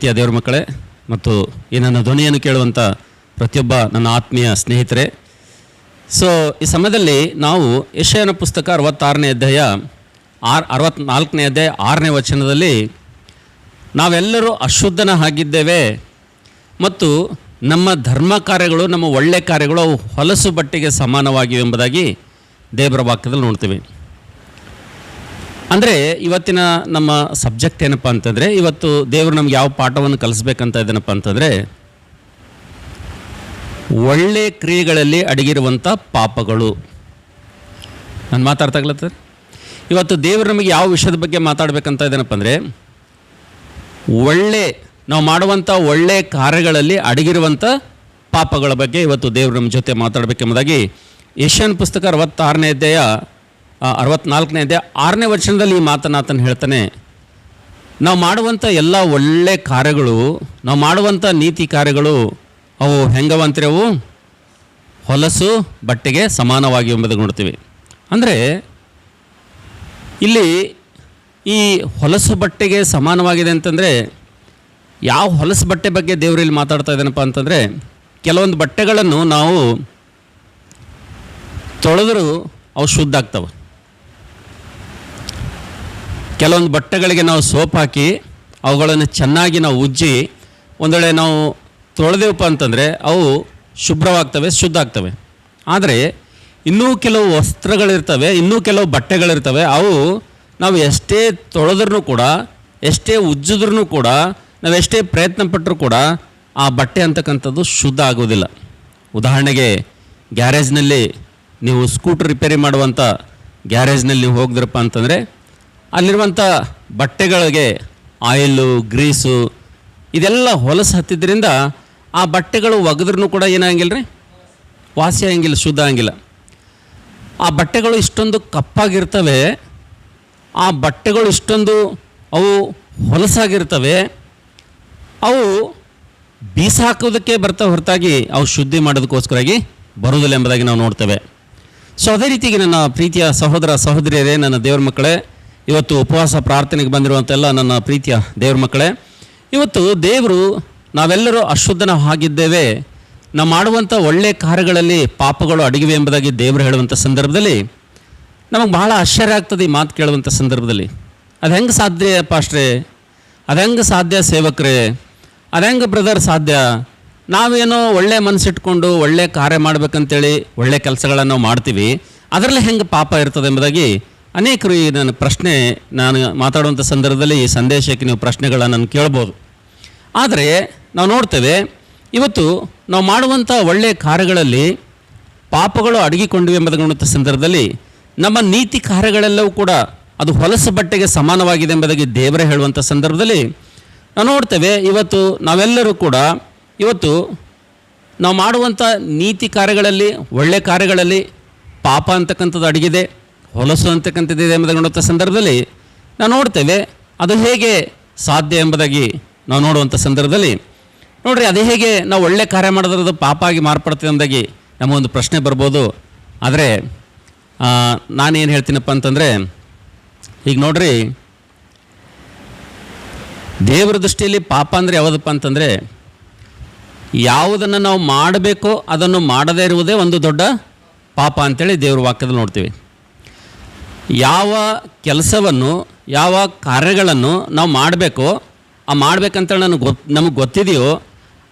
ಪ್ರಿಯ ದೇವ್ರ ಮಕ್ಕಳೇ, ಮತ್ತು ಈ ನನ್ನ ಧ್ವನಿಯನ್ನು ಕೇಳುವಂಥ ಪ್ರತಿಯೊಬ್ಬ ನನ್ನ ಆತ್ಮೀಯ ಸ್ನೇಹಿತರೆ. ಸೊ ಈ ಸಮಯದಲ್ಲಿ ನಾವು ಯಶಯನ ಪುಸ್ತಕ ಅರವತ್ತಾರನೇ ಅಧ್ಯಾಯ, ಆರ್, ಅರವತ್ನಾಲ್ಕನೇ ಅಧ್ಯಾಯ, ಆರನೇ ವಚನದಲ್ಲಿ ನಾವೆಲ್ಲರೂ ಅಶುದ್ಧನ ಆಗಿದ್ದೇವೆ ಮತ್ತು ನಮ್ಮ ಧರ್ಮ ಕಾರ್ಯಗಳು, ನಮ್ಮ ಒಳ್ಳೆ ಕಾರ್ಯಗಳು ಅವು ಹೊಲಸು ಬಟ್ಟೆಗೆ ಸಮಾನವಾಗಿವೆ ಎಂಬುದಾಗಿ ದೇವರ ವಾಕ್ಯದಲ್ಲಿ ನೋಡ್ತೀವಿ. ಅಂದರೆ ಇವತ್ತಿನ ನಮ್ಮ ಸಬ್ಜೆಕ್ಟ್ ಏನಪ್ಪ ಅಂತಂದರೆ, ಇವತ್ತು ದೇವರು ನಮ್ಗೆ ಯಾವ ಪಾಠವನ್ನು ಕಲಿಸ್ಬೇಕಂತ ಇದೇನಪ್ಪ ಅಂತಂದರೆ, ಒಳ್ಳೆ ಕ್ರಿಯೆಗಳಲ್ಲಿ ಅಡಗಿರುವಂಥ ಪಾಪಗಳು. ನಾನು ಮಾತಾಡ್ತಾಗ್ಲತ್ತದ ಇವತ್ತು ದೇವರು ನಮಗೆ ಯಾವ ವಿಷಯದ ಬಗ್ಗೆ ಮಾತಾಡಬೇಕಂತ ಇದೇನಪ್ಪ ಅಂದರೆ, ಒಳ್ಳೆ, ನಾವು ಮಾಡುವಂಥ ಒಳ್ಳೆ ಕಾರ್ಯಗಳಲ್ಲಿ ಅಡಗಿರುವಂಥ ಪಾಪಗಳ ಬಗ್ಗೆ ಇವತ್ತು ದೇವರು ನಮ್ಮ ಜೊತೆ ಮಾತಾಡಬೇಕೆಂಬುದಾಗಿ ಏಷ್ಯನ್ ಪುಸ್ತಕ ಅರವತ್ತಾರನೇ ಅಧ್ಯಾಯ ಅರವತ್ನಾಲ್ಕನೇ ಅಧ್ಯಾಯ ಆರನೇ ವಚನದಲ್ಲಿ ಈ ಮಾತನ್ನು ಆತನು ಹೇಳ್ತಾನೆ, ನಾವು ಮಾಡುವಂಥ ಎಲ್ಲ ಒಳ್ಳೆ ಕಾರ್ಯಗಳು, ನಾವು ಮಾಡುವಂಥ ನೀತಿ ಕಾರ್ಯಗಳು, ಅವು ಹೆಂಗವಂತಿರವು? ಹೊಲಸು, ಬಟ್ಟೆಗೆ ಸಮಾನವಾಗಿ ಎಂಬುದನ್ನು ನೋಡ್ತೀವಿ. ಅಂದರೆ, ಇಲ್ಲಿ ಈ ಹೊಲಸು ಬಟ್ಟೆಗೆ ಸಮಾನವಾಗಿದೆ ಅಂತಂದರೆ, ಯಾವ ಹೊಲಸು ಬಟ್ಟೆ ಬಗ್ಗೆ ದೇವರಲ್ಲಿ ಮಾತಾಡ್ತಾ ಇದ್ದೇನಪ್ಪ ಅಂತಂದರೆ, ಕೆಲವೊಂದು ಬಟ್ಟೆಗಳನ್ನು ನಾವು ತೊಳೆದರೂ ಅವು ಶುದ್ಧ ಆಗ್ತವೆ. ಕೆಲವೊಂದು ಬಟ್ಟೆಗಳಿಗೆ ನಾವು ಸೋಪ್ ಹಾಕಿ ಅವುಗಳನ್ನು ಚೆನ್ನಾಗಿ ನಾವು ಉಜ್ಜಿ ಒಂದು ವೇಳೆ ನಾವು ತೊಳೆದೇವಪ್ಪ ಅಂತಂದರೆ ಅವು ಶುಭ್ರವಾಗ್ತವೆ ಶುದ್ಧ ಆಗ್ತವೆ ಆದರೆ ಇನ್ನೂ ಕೆಲವು ವಸ್ತ್ರಗಳಿರ್ತವೆ, ಇನ್ನೂ ಕೆಲವು ಬಟ್ಟೆಗಳಿರ್ತವೆ, ಅವು ನಾವು ಎಷ್ಟೇ ತೊಳೆದ್ರೂ ಕೂಡ, ಎಷ್ಟೇ ಉಜ್ಜಿದ್ರೂ ಕೂಡ, ನಾವು ಎಷ್ಟೇ ಪ್ರಯತ್ನ ಪಟ್ಟರೂ ಕೂಡ ಆ ಬಟ್ಟೆ ಅಂತಕ್ಕಂಥದ್ದು ಶುದ್ಧ ಆಗೋದಿಲ್ಲ. ಉದಾಹರಣೆಗೆ ಗ್ಯಾರೇಜ್ನಲ್ಲಿ ನೀವು ಸ್ಕೂಟ್ರ್ ರಿಪೇರಿ ಮಾಡುವಂಥ ಗ್ಯಾರೇಜ್ನಲ್ಲಿ ನೀವು ಹೋಗಿದ್ರಪ್ಪ ಅಂತಂದರೆ ಅಲ್ಲಿರುವಂಥ ಬಟ್ಟೆಗಳಿಗೆ ಆಯಿಲು, ಗ್ರೀಸು, ಇದೆಲ್ಲ ಹೊಲಸು ಹತ್ತಿದ್ರಿಂದ ಆ ಬಟ್ಟೆಗಳು ಒಗೆದ್ರೂ ಕೂಡ ಏನಾಗಿಲ್ಲ ರೀ? ವಾಸಿ ಆಗಿಲ್ಲ ಶುದ್ಧ ಆಗಿಲ್ಲ ಆ ಬಟ್ಟೆಗಳು ಇಷ್ಟೊಂದು ಕಪ್ಪಾಗಿರ್ತವೆ, ಆ ಬಟ್ಟೆಗಳು ಇಷ್ಟೊಂದು ಅವು ಹೊಲಸಾಗಿರ್ತವೆ, ಅವು ಬೀಸಾಕೋದಕ್ಕೆ ಬರ್ತಾ ಹೊರತಾಗಿ ಅವು ಶುದ್ಧಿ ಮಾಡೋದಕ್ಕೋಸ್ಕರಾಗಿ ಬರುವುದಿಲ್ಲ ಎಂಬುದಾಗಿ ನಾವು ನೋಡ್ತೇವೆ. ಸೊ ಅದೇ ರೀತಿಗೆ ನನ್ನ ಪ್ರೀತಿಯ ಸಹೋದರ, ಸಹೋದರಿಯರೇ, ನನ್ನ ದೇವ್ರ ಮಕ್ಕಳೇ ಇವತ್ತು ಉಪವಾಸ ಪ್ರಾರ್ಥನೆಗೆ ಬಂದಿರುವಂಥ ಎಲ್ಲ ನನ್ನ ಪ್ರೀತಿಯ ದೇವ್ರ ಮಕ್ಕಳೇ, ಇವತ್ತು ದೇವರು ನಾವೆಲ್ಲರೂ ಅಶುದ್ಧನ ಆಗಿದ್ದೇವೆ ನಾವು ಮಾಡುವಂಥ ಒಳ್ಳೆಯ ಕಾರ್ಯಗಳಲ್ಲಿ ಪಾಪಗಳು ಅಡಗಿವೆ ಎಂಬುದಾಗಿ ದೇವರು ಹೇಳುವಂಥ ಸಂದರ್ಭದಲ್ಲಿ ನಮಗೆ ಬಹಳ ಆಶ್ಚರ್ಯ ಆಗ್ತದೆ ಈ ಮಾತು ಕೇಳುವಂಥ ಸಂದರ್ಭದಲ್ಲಿ. ಅದು ಹೆಂಗೆ ಸಾಧ್ಯ ಪಾಸ್ಟ್ರೇ? ಅದು ಹೆಂಗೆ ಸಾಧ್ಯ ಸೇವಕರೇ? ಅದು ಹೆಂಗೆ ಬ್ರದರ್ ಸಾಧ್ಯ? ನಾವೇನೋ ಒಳ್ಳೆ ಮನಸ್ಸಿಟ್ಕೊಂಡು ಒಳ್ಳೆ ಕಾರ್ಯ ಮಾಡಬೇಕಂತೇಳಿ ಒಳ್ಳೆ ಕೆಲಸಗಳನ್ನು ಮಾಡ್ತೀವಿ. ಅದರಲ್ಲಿ ಹೆಂಗೆ ಪಾಪ ಇರ್ತದೆ ಎಂಬುದಾಗಿ ಅನೇಕರು ಈ ನನ್ನ ಪ್ರಶ್ನೆ, ನಾನು ಮಾತಾಡುವಂಥ ಸಂದರ್ಭದಲ್ಲಿ ಈ ಸಂದೇಶಕ್ಕೆ ನೀವು ಪ್ರಶ್ನೆಗಳನ್ನು ನಾನು ಕೇಳ್ಬೋದು. ಆದರೆ, ನಾವು ನೋಡ್ತೇವೆ, ಇವತ್ತು ನಾವು ಮಾಡುವಂಥ ಒಳ್ಳೆಯ ಕಾರ್ಯಗಳಲ್ಲಿ ಪಾಪಗಳು ಅಡಗಿಕೊಂಡಿವೆ ಎಂಬುದನ್ನು ಸಂದರ್ಭದಲ್ಲಿ ನಮ್ಮ ನೀತಿ ಕಾರ್ಯಗಳೆಲ್ಲವೂ ಕೂಡ ಅದು ಹೊಲಸು ಬಟ್ಟೆಗೆ ಸಮಾನವಾಗಿದೆ ಎಂಬುದಾಗಿ ದೇವರೇ ಹೇಳುವಂಥ ಸಂದರ್ಭದಲ್ಲಿ ನಾವು ನೋಡ್ತೇವೆ, ಇವತ್ತು ನಾವೆಲ್ಲರೂ ಕೂಡ, ಇವತ್ತು ನಾವು ಮಾಡುವಂಥ ನೀತಿ ಕಾರ್ಯಗಳಲ್ಲಿ, ಒಳ್ಳೆ ಕಾರ್ಯಗಳಲ್ಲಿ ಪಾಪ ಅಂತಕ್ಕಂಥದ್ದು ಅಡಗಿದೆ. ಹೊಲಸು ಅಂತಕ್ಕಂಥದ್ದಿದೆ ಎಂಬುದಾಗಿ ನೋಡುವಂಥ ಸಂದರ್ಭದಲ್ಲಿ ನಾವು ನೋಡ್ತೇವೆ, ಅದು ಹೇಗೆ ಸಾಧ್ಯ ಎಂಬುದಾಗಿ ನಾವು ನೋಡುವಂಥ ಸಂದರ್ಭದಲ್ಲಿ. ನೋಡ್ರಿ, ಅದು ಹೇಗೆ ನಾವು ಒಳ್ಳೆ ಕಾರ್ಯ ಮಾಡಿದ್ರೆ ಪಾಪ ಆಗಿ ಮಾರ್ಪಡ್ತದೆ ಎಂಬುದಾಗಿ ನಮಗೊಂದು ಪ್ರಶ್ನೆ ಬರ್ಬೋದು. ಆದರೆ ನಾನೇನು ಹೇಳ್ತೀನಪ್ಪ ಅಂತಂದರೆ, ಈಗ ನೋಡ್ರಿ, ದೇವರ ದೃಷ್ಟಿಯಲ್ಲಿ ಪಾಪ ಅಂದರೆ ಯಾವುದಪ್ಪ ಅಂತಂದರೆ, ಯಾವುದನ್ನು ನಾವು ಮಾಡಬೇಕೋ ಅದನ್ನು ಮಾಡದೇ ಇರುವುದೇ ಒಂದು ದೊಡ್ಡ ಪಾಪ ಅಂತೇಳಿ ದೇವ್ರ ವಾಕ್ಯದಲ್ಲಿ ನೋಡ್ತೀವಿ. ಯಾವ ಕೆಲಸವನ್ನು, ಯಾವ ಕಾರ್ಯಗಳನ್ನು ನಾವು ಮಾಡಬೇಕು, ಆ ಮಾಡಬೇಕಂತೇಳಿ ನನಗೆ ಗೊತ್, ನಮಗೆ ಗೊತ್ತಿದೆಯೋ,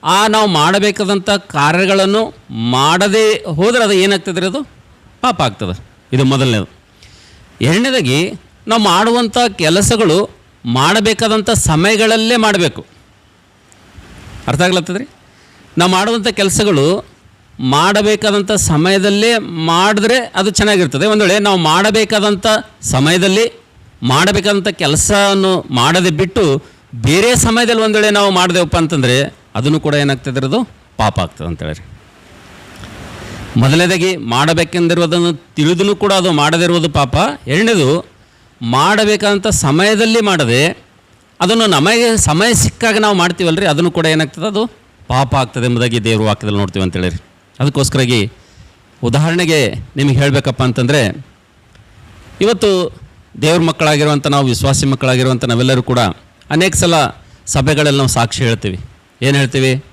ಆ ನಾವು ಮಾಡಬೇಕಾದಂಥ ಕಾರ್ಯಗಳನ್ನು ಮಾಡದೇ ಹೋದರೆ ಅದು ಏನಾಗ್ತದೆ ರೀ ಅದು? ಪಾಪ ಆಗ್ತದೆ. ಇದು ಮೊದಲನೇದು. ಎರಡನೇದಾಗಿ ನಾವು ಮಾಡುವಂಥ ಕೆಲಸಗಳು ಮಾಡಬೇಕಾದಂಥ ಸಮಯಗಳಲ್ಲೇ ಮಾಡಬೇಕು. ಅರ್ಥ ಆಗ್ಲತ್ತದ್ರಿ? ನಾವು ಮಾಡುವಂಥ ಕೆಲಸಗಳು ಮಾಡಬೇಕಾದಂಥ ಸಮಯದಲ್ಲೇ ಮಾಡಿದ್ರೆ ಅದು ಚೆನ್ನಾಗಿರ್ತದೆ. ಒಂದು ವೇಳೆ ನಾವು ಮಾಡಬೇಕಾದಂಥ ಸಮಯದಲ್ಲಿ ಮಾಡಬೇಕಾದಂಥ ಕೆಲಸವನ್ನು ಮಾಡದೆ ಬಿಟ್ಟು ಬೇರೆ ಸಮಯದಲ್ಲಿ ಒಂದು ವೇಳೆ ನಾವು ಮಾಡಿದೆವಪ್ಪ ಅಂತಂದರೆ ಅದನ್ನು ಕೂಡ ಏನಾಗ್ತದೆ ಅದು ಪಾಪ ಆಗ್ತದೆ ಅಂತೇಳಿ ಮೊದಲನೇದಾಗಿ ಮಾಡಬೇಕೆಂದಿರುವುದನ್ನು ತಿಳಿದೂ ಕೂಡ ಅದು ಮಾಡದಿರುವುದು ಪಾಪ. ಎರಡನೇದು ಮಾಡಬೇಕಾದಂಥ ಸಮಯದಲ್ಲಿ ಮಾಡದೆ ಅದನ್ನು ನಮಗೆ ಸಮಯ ಸಿಕ್ಕಾಗ ನಾವು ಮಾಡ್ತೀವಲ್ರಿ, ಅದನ್ನು ಕೂಡ ಏನಾಗ್ತದೆ ಅದು? ಪಾಪ ಆಗ್ತದೆ ಎಂಬುದಾಗಿ ದೇವರು ವಾಕ್ಯದಲ್ಲಿ ನೋಡ್ತೀವಿ ಅಂತೇಳಿ ಅದಕ್ಕೋಸ್ಕರಾಗಿ ಉದಾಹರಣೆಗೆ ನಿಮಗೆ ಹೇಳಬೇಕಪ್ಪ ಅಂತಂದರೆ, ಇವತ್ತು ದೇವ್ರ ಮಕ್ಕಳಾಗಿರುವಂಥ ನಾವು, ವಿಶ್ವಾಸಿ ಮಕ್ಕಳಾಗಿರುವಂಥ ನಾವೆಲ್ಲರೂ ಕೂಡ ಅನೇಕ ಸಲ ಸಭೆಗಳಲ್ಲಿ ನಾವು ಸಾಕ್ಷಿ ಹೇಳ್ತೀವಿ. ಏನು ಹೇಳ್ತೀವಿ?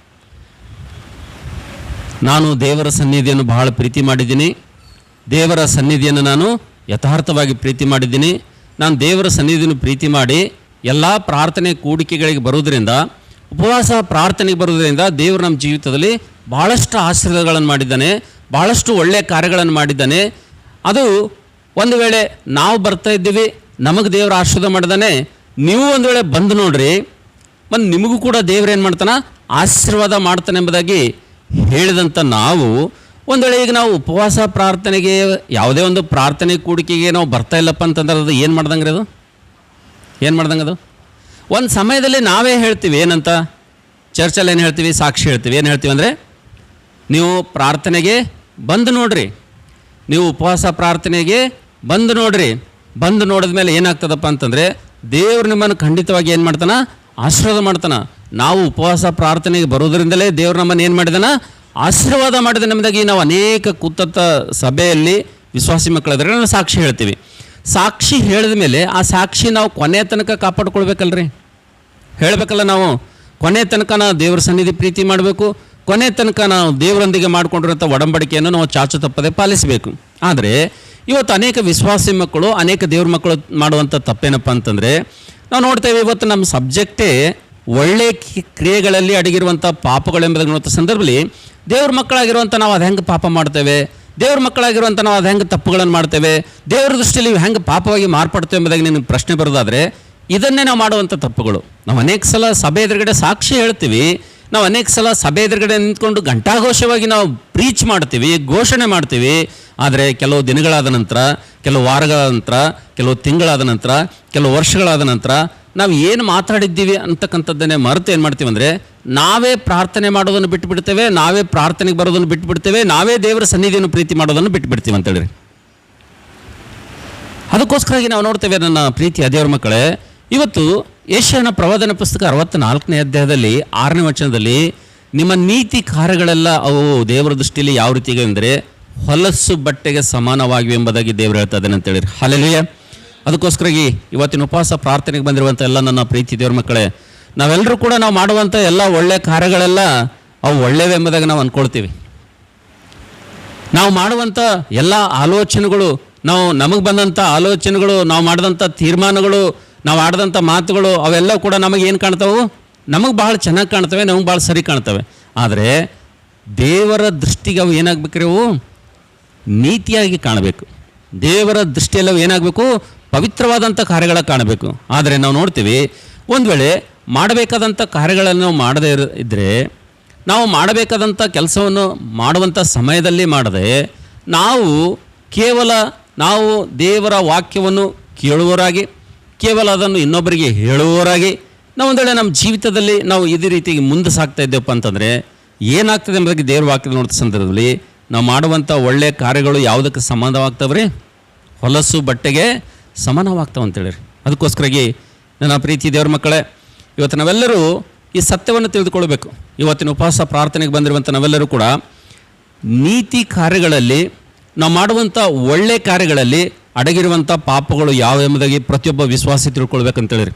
ನಾನು ದೇವರ ಸನ್ನಿಧಿಯನ್ನು ಬಹಳ ಪ್ರೀತಿ ಮಾಡಿದ್ದೀನಿ. ದೇವರ ಸನ್ನಿಧಿಯನ್ನು ನಾನು ಯಥಾರ್ಥವಾಗಿ ಪ್ರೀತಿ ಮಾಡಿದ್ದೀನಿ. ನಾನು ದೇವರ ಸನ್ನಿಧಿಯನ್ನು ಪ್ರೀತಿ ಮಾಡಿ ಎಲ್ಲ ಪ್ರಾರ್ಥನೆ, ಕೂಡಿಕೆಗಳಿಗೆ ಬರೋದ್ರಿಂದ ಉಪವಾಸ, ಪ್ರಾರ್ಥನೆಗೆ ಬರೋದರಿಂದ ದೇವರು ನಮ್ಮ ಜೀವಿತದಲ್ಲಿ ಭಾಳಷ್ಟು ಆಶೀರ್ವಾದಗಳನ್ನು ಮಾಡಿದ್ದಾನೆ ಭಾಳಷ್ಟು ಒಳ್ಳೆಯ ಕಾರ್ಯಗಳನ್ನು ಮಾಡಿದ್ದಾನೆ. ಅದು ಒಂದು ವೇಳೆ ನಾವು ಬರ್ತಾ ಇದ್ದೀವಿ, ನಮಗೆ ದೇವರ ಆಶೀರ್ವಾದ ಮಾಡಿದಾನೆ, ನೀವು ಒಂದು ವೇಳೆ ಬಂದು ನೋಡ್ರಿ ಮತ್ತು ನಿಮಗೂ ಕೂಡ ದೇವ್ರು ಏನು ಮಾಡ್ತಾನ, ಆಶೀರ್ವಾದ ಮಾಡ್ತಾನೆ ಎಂಬುದಾಗಿ ಹೇಳಿದಂಥ ನಾವು, ಒಂದು ವೇಳೆ ಈಗ ನಾವು ಉಪವಾಸ ಪ್ರಾರ್ಥನೆಗೆ, ಯಾವುದೇ ಒಂದು ಪ್ರಾರ್ಥನೆ ಕೂಡಿಕೆಗೆ ನಾವು ಬರ್ತಾ ಇಲ್ಲಪ್ಪ ಅಂತಂದ್ರೆ ಅದು ಏನು ಮಾಡ್ದಂಗೆ ಅದು? ಏನು ಮಾಡ್ದಂಗೆ ಅದು? ಒಂದು ಸಮಯದಲ್ಲಿ ನಾವೇ ಹೇಳ್ತೀವಿ, ಏನಂತ? ಚರ್ಚಲ್ಲಿ ಏನು ಹೇಳ್ತೀವಿ? ಸಾಕ್ಷಿ ಹೇಳ್ತೀವಿ. ಏನು ಹೇಳ್ತೀವಿ ಅಂದರೆ ನೀವು ಪ್ರಾರ್ಥನೆಗೆ ಬಂದು ನೋಡ್ರಿ. ನೀವು ಉಪವಾಸ ಪ್ರಾರ್ಥನೆಗೆ ಬಂದು ನೋಡ್ರಿ. ಬಂದು ನೋಡಿದ ಮೇಲೆ ಏನಾಗ್ತದಪ್ಪ ಅಂತಂದರೆ, ದೇವರು ನಿಮ್ಮನ್ನು ಖಂಡಿತವಾಗಿ ಏನು ಮಾಡ್ತಾನ? ಆಶೀರ್ವಾದ ಮಾಡ್ತಾನ. ನಾವು ಉಪವಾಸ ಪ್ರಾರ್ಥನೆಗೆ ಬರೋದ್ರಿಂದಲೇ ದೇವರು ನಮ್ಮನ್ನು ಏನು ಮಾಡಿದಾನ? ಆಶೀರ್ವಾದ ಮಾಡಿದ ನಮ್ಮದಾಗಿ ನಾವು ಅನೇಕ ಕೂತತ್ತ ಸಭೆಯಲ್ಲಿ ವಿಶ್ವಾಸಿ ಮಕ್ಕಳಾದ್ರೆ ನಾವು ಸಾಕ್ಷಿ ಹೇಳ್ತೀವಿ. ಸಾಕ್ಷಿ ಹೇಳಿದ ಮೇಲೆ ಆ ಸಾಕ್ಷಿ ನಾವು ಕೊನೆ ತನಕ ಕಾಪಾಡ್ಕೊಳ್ಬೇಕಲ್ರಿ? ಹೇಳಬೇಕಲ್ಲ ನಾವು. ಕೊನೆ ತನಕ ನಾವು ದೇವ್ರ ಸನ್ನಿಧಿ ಪ್ರೀತಿ ಮಾಡಬೇಕು. ಕೊನೆ ತನಕ ನಾವು ದೇವರೊಂದಿಗೆ ಮಾಡಿಕೊಂಡಿರೋಂಥ ಒಡಂಬಡಿಕೆಯನ್ನು ನಾವು ಚಾಚು ತಪ್ಪದೆ ಪಾಲಿಸಬೇಕು. ಆದರೆ ಇವತ್ತು ಅನೇಕ ವಿಶ್ವಾಸಿ ಮಕ್ಕಳು, ಅನೇಕ ದೇವ್ರ ಮಕ್ಕಳು ಮಾಡುವಂಥ ತಪ್ಪೇನಪ್ಪ ಅಂತಂದರೆ, ನಾವು ನೋಡ್ತೇವೆ ಇವತ್ತು ನಮ್ಮ ಸಬ್ಜೆಕ್ಟೇ ಒಳ್ಳೆ ಕ್ರಿಯೆಗಳಲ್ಲಿ ಅಡಗಿರುವಂಥ ಪಾಪಗಳೆಂಬುದನ್ನು ಸಂದರ್ಭದಲ್ಲಿ ದೇವ್ರ ಮಕ್ಕಳಾಗಿರುವಂಥ ನಾವು ಅದು ಹೆಂಗೆ ಪಾಪ ಮಾಡ್ತೇವೆ, ದೇವ್ರ ಮಕ್ಕಳಾಗಿರುವಂಥ ನಾವು ಅದು ಹೆಂಗೆ ತಪ್ಪುಗಳನ್ನು ಮಾಡ್ತೇವೆ, ದೇವ್ರ ದೃಷ್ಟಿಯಲ್ಲಿ ಇವು ಹೆಂಗೆ ಪಾಪವಾಗಿ ಮಾರ್ಪಡ್ತೇವೆ ಎಂಬುದಾಗಿ ನಿನಗೆ ಪ್ರಶ್ನೆ ಬರೋದಾದರೆ ಇದನ್ನೇ ನಾವು ಮಾಡುವಂಥ ತಪ್ಪುಗಳು. ನಾವು ಅನೇಕ ಸಲ ಸಭೆ ಎದುರುಗಡೆ ಸಾಕ್ಷಿ ಹೇಳ್ತೀವಿ ನಾವು ಅನೇಕ ಸಲ ಸಭೆ ಎದುರುಗಡೆ ನಿಂತ್ಕೊಂಡು ಘಂಟಾಘೋಷವಾಗಿ ನಾವು ಪ್ರೀಚ್ ಮಾಡ್ತೀವಿ, ಘೋಷಣೆ ಮಾಡ್ತೀವಿ. ಆದರೆ ಕೆಲವು ದಿನಗಳಾದ ನಂತರ, ಕೆಲವು ವಾರಗಳ ನಂತರ, ಕೆಲವು ತಿಂಗಳಾದ ನಂತರ, ಕೆಲವು ವರ್ಷಗಳಾದ ನಂತರ ನಾವು ಏನು ಮಾತಾಡಿದ್ದೀವಿ ಅಂತಕ್ಕಂಥದ್ದನ್ನೇ ಮರೆತು ಏನು ಮಾಡ್ತೀವಿ ಅಂದರೆ ನಾವೇ ಪ್ರಾರ್ಥನೆ ಮಾಡೋದನ್ನು ಬಿಟ್ಟು ಬಿಡ್ತೇವೆ ನಾವೇ ಪ್ರಾರ್ಥನೆಗೆ ಬರೋದನ್ನು ಬಿಟ್ಟು ಬಿಡ್ತೇವೆ ನಾವೇ ದೇವರ ಸನ್ನಿಧಿಯನ್ನು ಪ್ರೀತಿ ಮಾಡೋದನ್ನು ಬಿಟ್ಟುಬಿಡ್ತೀವಿ ಅಂತೇಳಿ ಅದಕ್ಕೋಸ್ಕರವಾಗಿ ನಾವು ನೋಡ್ತೇವೆ ನನ್ನ ಪ್ರೀತಿಯ ದೇವರ ಮಕ್ಕಳೇ, ಇವತ್ತು ಏಷ್ಯನ ಪ್ರವಾದನ ಪುಸ್ತಕ ಅರವತ್ತ ನಾಲ್ಕನೇ ಅಧ್ಯಾಯದಲ್ಲಿ, ಆರನೇ ವಚನದಲ್ಲಿ, ನಿಮ್ಮ ನೀತಿ ಕಾರ್ಯಗಳೆಲ್ಲ ಅವು ದೇವರ ದೃಷ್ಟಿಯಲ್ಲಿ ಯಾವ ರೀತಿಗೆ ಅಂದರೆ ಹೊಲಸು ಬಟ್ಟೆಗೆ ಸಮಾನವಾಗಿವೆ ಎಂಬುದಾಗಿ ದೇವರು ಹೇಳ್ತಾ ಇದ್ದಾನೆ ಅಂತೇಳಿ ಹಾಲೆಲುಯ್ಯ ಅದಕ್ಕೋಸ್ಕರಾಗಿ ಇವತ್ತಿನ ಉಪವಾಸ ಪ್ರಾರ್ಥನೆಗೆ ಬಂದಿರುವಂಥ ಎಲ್ಲ ನನ್ನ ಪ್ರೀತಿ ದೇವ್ರ ಮಕ್ಕಳೇ, ನಾವೆಲ್ಲರೂ ಕೂಡ ನಾವು ಮಾಡುವಂಥ ಎಲ್ಲ ಒಳ್ಳೆಯ ಕಾರ್ಯಗಳೆಲ್ಲ ಅವು ಒಳ್ಳೆಯವೆ ಎಂಬುದಾಗಿ ನಾವು ಅಂದ್ಕೊಳ್ತೀವಿ. ನಾವು ಮಾಡುವಂಥ ಎಲ್ಲ ಆಲೋಚನೆಗಳು, ನಾವು ನಮಗೆ ಬಂದಂಥ ಆಲೋಚನೆಗಳು, ನಾವು ಮಾಡಿದಂಥ ತೀರ್ಮಾನಗಳು ನಾವು ಆಡಿದಂಥ ಮಾತುಗಳು ಅವೆಲ್ಲ ಕೂಡ ನಮಗೆ ಏನು ಕಾಣ್ತಾವು? ನಮಗೆ ಭಾಳ ಚೆನ್ನಾಗಿ ಕಾಣ್ತವೆ, ನಮಗೆ ಭಾಳ ಸರಿ ಕಾಣ್ತವೆ. ಆದರೆ ದೇವರ ದೃಷ್ಟಿಗೆ ಅವು ಏನಾಗಬೇಕ್ರಿ ಅವು? ನೀತಿಯಾಗಿ ಕಾಣಬೇಕು. ದೇವರ ದೃಷ್ಟಿಯಲ್ಲಿ ಅವು ಏನಾಗಬೇಕು? ಪವಿತ್ರವಾದಂಥ ಕಾರ್ಯಗಳ ಕಾಣಬೇಕು. ಆದರೆ ನಾವು ನೋಡ್ತೀವಿ, ಒಂದು ವೇಳೆ ಮಾಡಬೇಕಾದಂಥ ಕಾರ್ಯಗಳನ್ನು ನಾವು ಮಾಡದೇ ಇದ್ದರೆ ನಾವು ಮಾಡಬೇಕಾದಂಥ ಕೆಲಸವನ್ನು ಮಾಡುವಂಥ ಸಮಯದಲ್ಲಿ ಮಾಡದೆ ನಾವು ಕೇವಲ ನಾವು ದೇವರ ವಾಕ್ಯವನ್ನು ಕೇಳುವವರಾಗಿ ಕೇವಲ ಅದನ್ನು ಇನ್ನೊಬ್ಬರಿಗೆ ಹೇಳುವವರಾಗಿ ನಾವು ಒಂದು ವೇಳೆ ನಮ್ಮ ಜೀವಿತದಲ್ಲಿ ನಾವು ಇದೇ ರೀತಿ ಮುಂದೆ ಸಾಗ್ತಾ ಇದ್ದೇವಪ್ಪ ಅಂತಂದರೆ ಏನಾಗ್ತದೆ ಎಂಬುದಕ್ಕೆ ದೇವ್ರ ವಾಕ್ಯದ ನೋಡಿದ ಸಂದರ್ಭದಲ್ಲಿ ನಾವು ಮಾಡುವಂಥ ಒಳ್ಳೆಯ ಕಾರ್ಯಗಳು ಯಾವುದಕ್ಕೆ ಸಂಬಂಧವಾಗ್ತವ್ರಿ ಹೊಲಸು ಬಟ್ಟೆಗೆ ಸಮಾನವಾಗ್ತಾವೆ ಅಂತೇಳಿರಿ ಅದಕ್ಕೋಸ್ಕರಾಗಿ ನನ್ನ ಪ್ರೀತಿ ದೇವ್ರ ಮಕ್ಕಳೇ, ಇವತ್ತು ನಾವೆಲ್ಲರೂ ಈ ಸತ್ಯವನ್ನು ತಿಳಿದುಕೊಳ್ಬೇಕು. ಇವತ್ತಿನ ಉಪವಾಸ ಪ್ರಾರ್ಥನೆಗೆ ಬಂದಿರುವಂಥ ನಾವೆಲ್ಲರೂ ಕೂಡ ನೀತಿ ಕಾರ್ಯಗಳಲ್ಲಿ ನಾವು ಮಾಡುವಂಥ ಒಳ್ಳೆ ಕಾರ್ಯಗಳಲ್ಲಿ ಅಡಗಿರುವಂಥ ಪಾಪಗಳು ಯಾವ ಎಂಬುದಾಗಿ ಪ್ರತಿಯೊಬ್ಬ ವಿಶ್ವಾಸಿ ತಿಳ್ಕೊಳ್ಬೇಕಂತೇಳಿ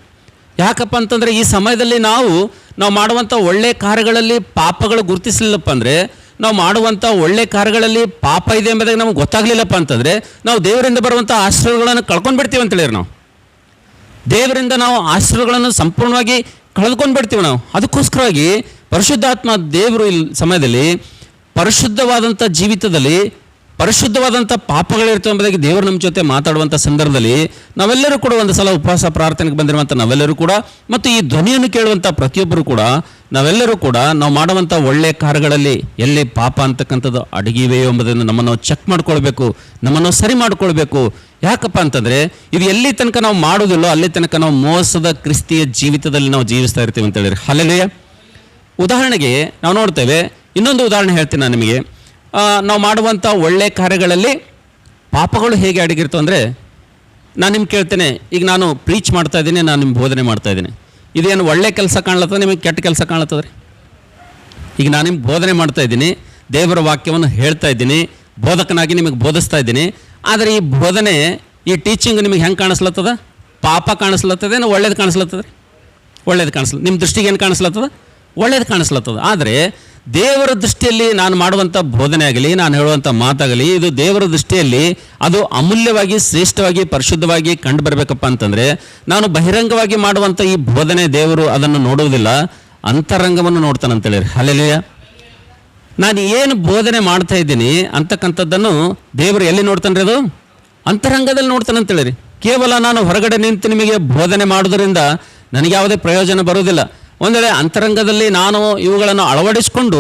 ಯಾಕಪ್ಪ ಅಂತಂದರೆ ಈ ಸಮಯದಲ್ಲಿ ನಾವು ನಾವು ಮಾಡುವಂಥ ಒಳ್ಳೆ ಕಾರ್ಯಗಳಲ್ಲಿ ಪಾಪಗಳು ಗುರುತಿಸಲಿಲ್ಲಪ್ಪ ಅಂದರೆ, ನಾವು ಮಾಡುವಂಥ ಒಳ್ಳೆ ಕಾರ್ಯಗಳಲ್ಲಿ ಪಾಪ ಇದೆ ಎಂಬುದಾಗಿ ನಮಗೆ ಗೊತ್ತಾಗಲಿಲ್ಲಪ್ಪ ಅಂತಂದರೆ, ನಾವು ದೇವರಿಂದ ಬರುವಂಥ ಆಶ್ರಯಗಳನ್ನು ಕಳ್ಕೊಂಡು ಬಿಡ್ತೀವಿ ಅಂತೇಳಿರಿ ನಾವು. ದೇವರಿಂದ ನಾವು ಆಶ್ರಯಗಳನ್ನು ಸಂಪೂರ್ಣವಾಗಿ ಕಳೆದುಕೊಂಡು ಬಿಡ್ತೀವಿ ನಾವು. ಅದಕ್ಕೋಸ್ಕರವಾಗಿ ಪರಿಶುದ್ಧಾತ್ಮ ದೇವರು ಇಲ್ಲಿ ಸಮಯದಲ್ಲಿ ಪರಿಶುದ್ಧವಾದಂಥ ಜೀವಿತದಲ್ಲಿ ಪರಿಶುದ್ಧವಾದಂಥ ಪಾಪಗಳಿರ್ತವೆ ಎಂಬುದಾಗಿ ದೇವರು ನಮ್ಮ ಜೊತೆ ಮಾತಾಡುವಂಥ ಸಂದರ್ಭದಲ್ಲಿ ನಾವೆಲ್ಲರೂ ಕೂಡ ಒಂದು ಸಲ ಉಪವಾಸ ಪ್ರಾರ್ಥನೆಗೆ ಬಂದಿರುವಂಥ ನಾವೆಲ್ಲರೂ ಕೂಡ ಮತ್ತು ಈ ಧ್ವನಿಯನ್ನು ಕೇಳುವಂಥ ಪ್ರತಿಯೊಬ್ಬರು ಕೂಡ ನಾವೆಲ್ಲರೂ ಕೂಡ ನಾವು ಮಾಡುವಂಥ ಒಳ್ಳೆಯ ಕಾರ್ಯಗಳಲ್ಲಿ ಎಲ್ಲಿ ಪಾಪ ಅಂತಕ್ಕಂಥದ್ದು ಅಡಗಿವೆಯೋ ಎಂಬುದನ್ನು ನಮ್ಮನ್ನು ಚೆಕ್ ಮಾಡ್ಕೊಳ್ಬೇಕು, ನಮ್ಮನ್ನು ಸರಿ ಮಾಡಿಕೊಳ್ಬೇಕು. ಯಾಕಪ್ಪ ಅಂತಂದರೆ ಇದು ಎಲ್ಲಿ ತನಕ ನಾವು ಮಾಡೋದಿಲ್ಲೋ ಅಲ್ಲಿ ತನಕ ನಾವು ಮೋಸದ ಕ್ರಿಸ್ತಿಯ ಜೀವಿತದಲ್ಲಿ ನಾವು ಜೀವಿಸ್ತಾ ಇರ್ತೀವಿ ಅಂತ ಹೇಳಿದ್ರೆ. ಉದಾಹರಣೆಗೆ ನಾವು ನೋಡ್ತೇವೆ, ಇನ್ನೊಂದು ಉದಾಹರಣೆ ಹೇಳ್ತೀನಿ ನಾನು ನಿಮಗೆ. ನಾವು ಮಾಡುವಂಥ ಒಳ್ಳೆ ಕಾರ್ಯಗಳಲ್ಲಿ ಪಾಪಗಳು ಹೇಗೆ ಅಡಗಿರ್ತು ಅಂದರೆ, ನಾನು ನಿಮ್ಗೆ ಕೇಳ್ತೇನೆ, ಈಗ ನಾನು ಪ್ರೀಚ್ ಮಾಡ್ತಾ ಇದ್ದೀನಿ, ನಾನು ನಿಮ್ಗೆ ಬೋಧನೆ ಮಾಡ್ತಾ ಇದ್ದೀನಿ. ಇದೇನು ಒಳ್ಳೆ ಕೆಲಸ ಕಾಣ್ಲತ್ತದ ನಿಮಗೆ ಕೆಟ್ಟ ಕೆಲಸ ಕಾಣ್ಲತ್ತದ್ರಿ? ಈಗ ನಾನು ನಿಮ್ಗೆ ಬೋಧನೆ ಮಾಡ್ತಾ ಇದ್ದೀನಿ, ದೇವರ ವಾಕ್ಯವನ್ನು ಹೇಳ್ತಾ ಇದ್ದೀನಿ, ಬೋಧಕನಾಗಿ ನಿಮಗೆ ಬೋಧಿಸ್ತಾ ಇದ್ದೀನಿ, ಆದರೆ ಈ ಬೋಧನೆ, ಈ ಟೀಚಿಂಗ್ ನಿಮಗೆ ಹೆಂಗೆ ಕಾಣಿಸ್ಲತ್ತದ? ಪಾಪ ಕಾಣಿಸ್ಲತ್ತದೇನು ಒಳ್ಳೇದು ಕಾಣಿಸ್ಲತ್ತದ ರೀ ಒಳ್ಳೇದು ಕಾಣಿಸ್ಲ ನಿಮ್ಮ ದೃಷ್ಟಿಗೆ ಏನು ಕಾಣಿಸ್ಲತ್ತದ? ಒಳ್ಳೇದು ಕಾಣಿಸ್ಲತ್ತದ. ಆದರೆ ದೇವರ ದೃಷ್ಟಿಯಲ್ಲಿ ನಾನು ಮಾಡುವಂಥ ಬೋಧನೆ ಆಗಲಿ ನಾನು ಹೇಳುವಂಥ ಮಾತಾಗಲಿ, ಇದು ದೇವರ ದೃಷ್ಟಿಯಲ್ಲಿ ಅದು ಅಮೂಲ್ಯವಾಗಿ, ಶ್ರೇಷ್ಠವಾಗಿ, ಪರಿಶುದ್ಧವಾಗಿ ಕಂಡು ಬರಬೇಕಪ್ಪ ಅಂತಂದರೆ, ನಾನು ಬಹಿರಂಗವಾಗಿ ಮಾಡುವಂಥ ಈ ಬೋಧನೆ ದೇವರು ಅದನ್ನು ನೋಡುವುದಿಲ್ಲ. ಅಂತರಂಗವನ್ನು ನೋಡ್ತಾನಂತೇಳಿ ಅಲ್ಲೆಲೆಯ ನಾನು ಏನು ಬೋಧನೆ ಮಾಡ್ತಾ ಇದ್ದೀನಿ ಅಂತಕ್ಕಂಥದ್ದನ್ನು ದೇವರು ಎಲ್ಲಿ ನೋಡ್ತಾನೆ ಅದು? ಅಂತರಂಗದಲ್ಲಿ ನೋಡ್ತಾನೆ ಅಂತೇಳಿರಿ ಕೇವಲ ನಾನು ಹೊರಗಡೆ ನಿಂತು ನಿಮಗೆ ಬೋಧನೆ ಮಾಡೋದರಿಂದ ನನಗೆ ಯಾವುದೇ ಪ್ರಯೋಜನ ಬರುವುದಿಲ್ಲ. ಒಂದು ವೇಳೆ ಅಂತರಂಗದಲ್ಲಿ ನಾನು ಇವುಗಳನ್ನು ಅಳವಡಿಸಿಕೊಂಡು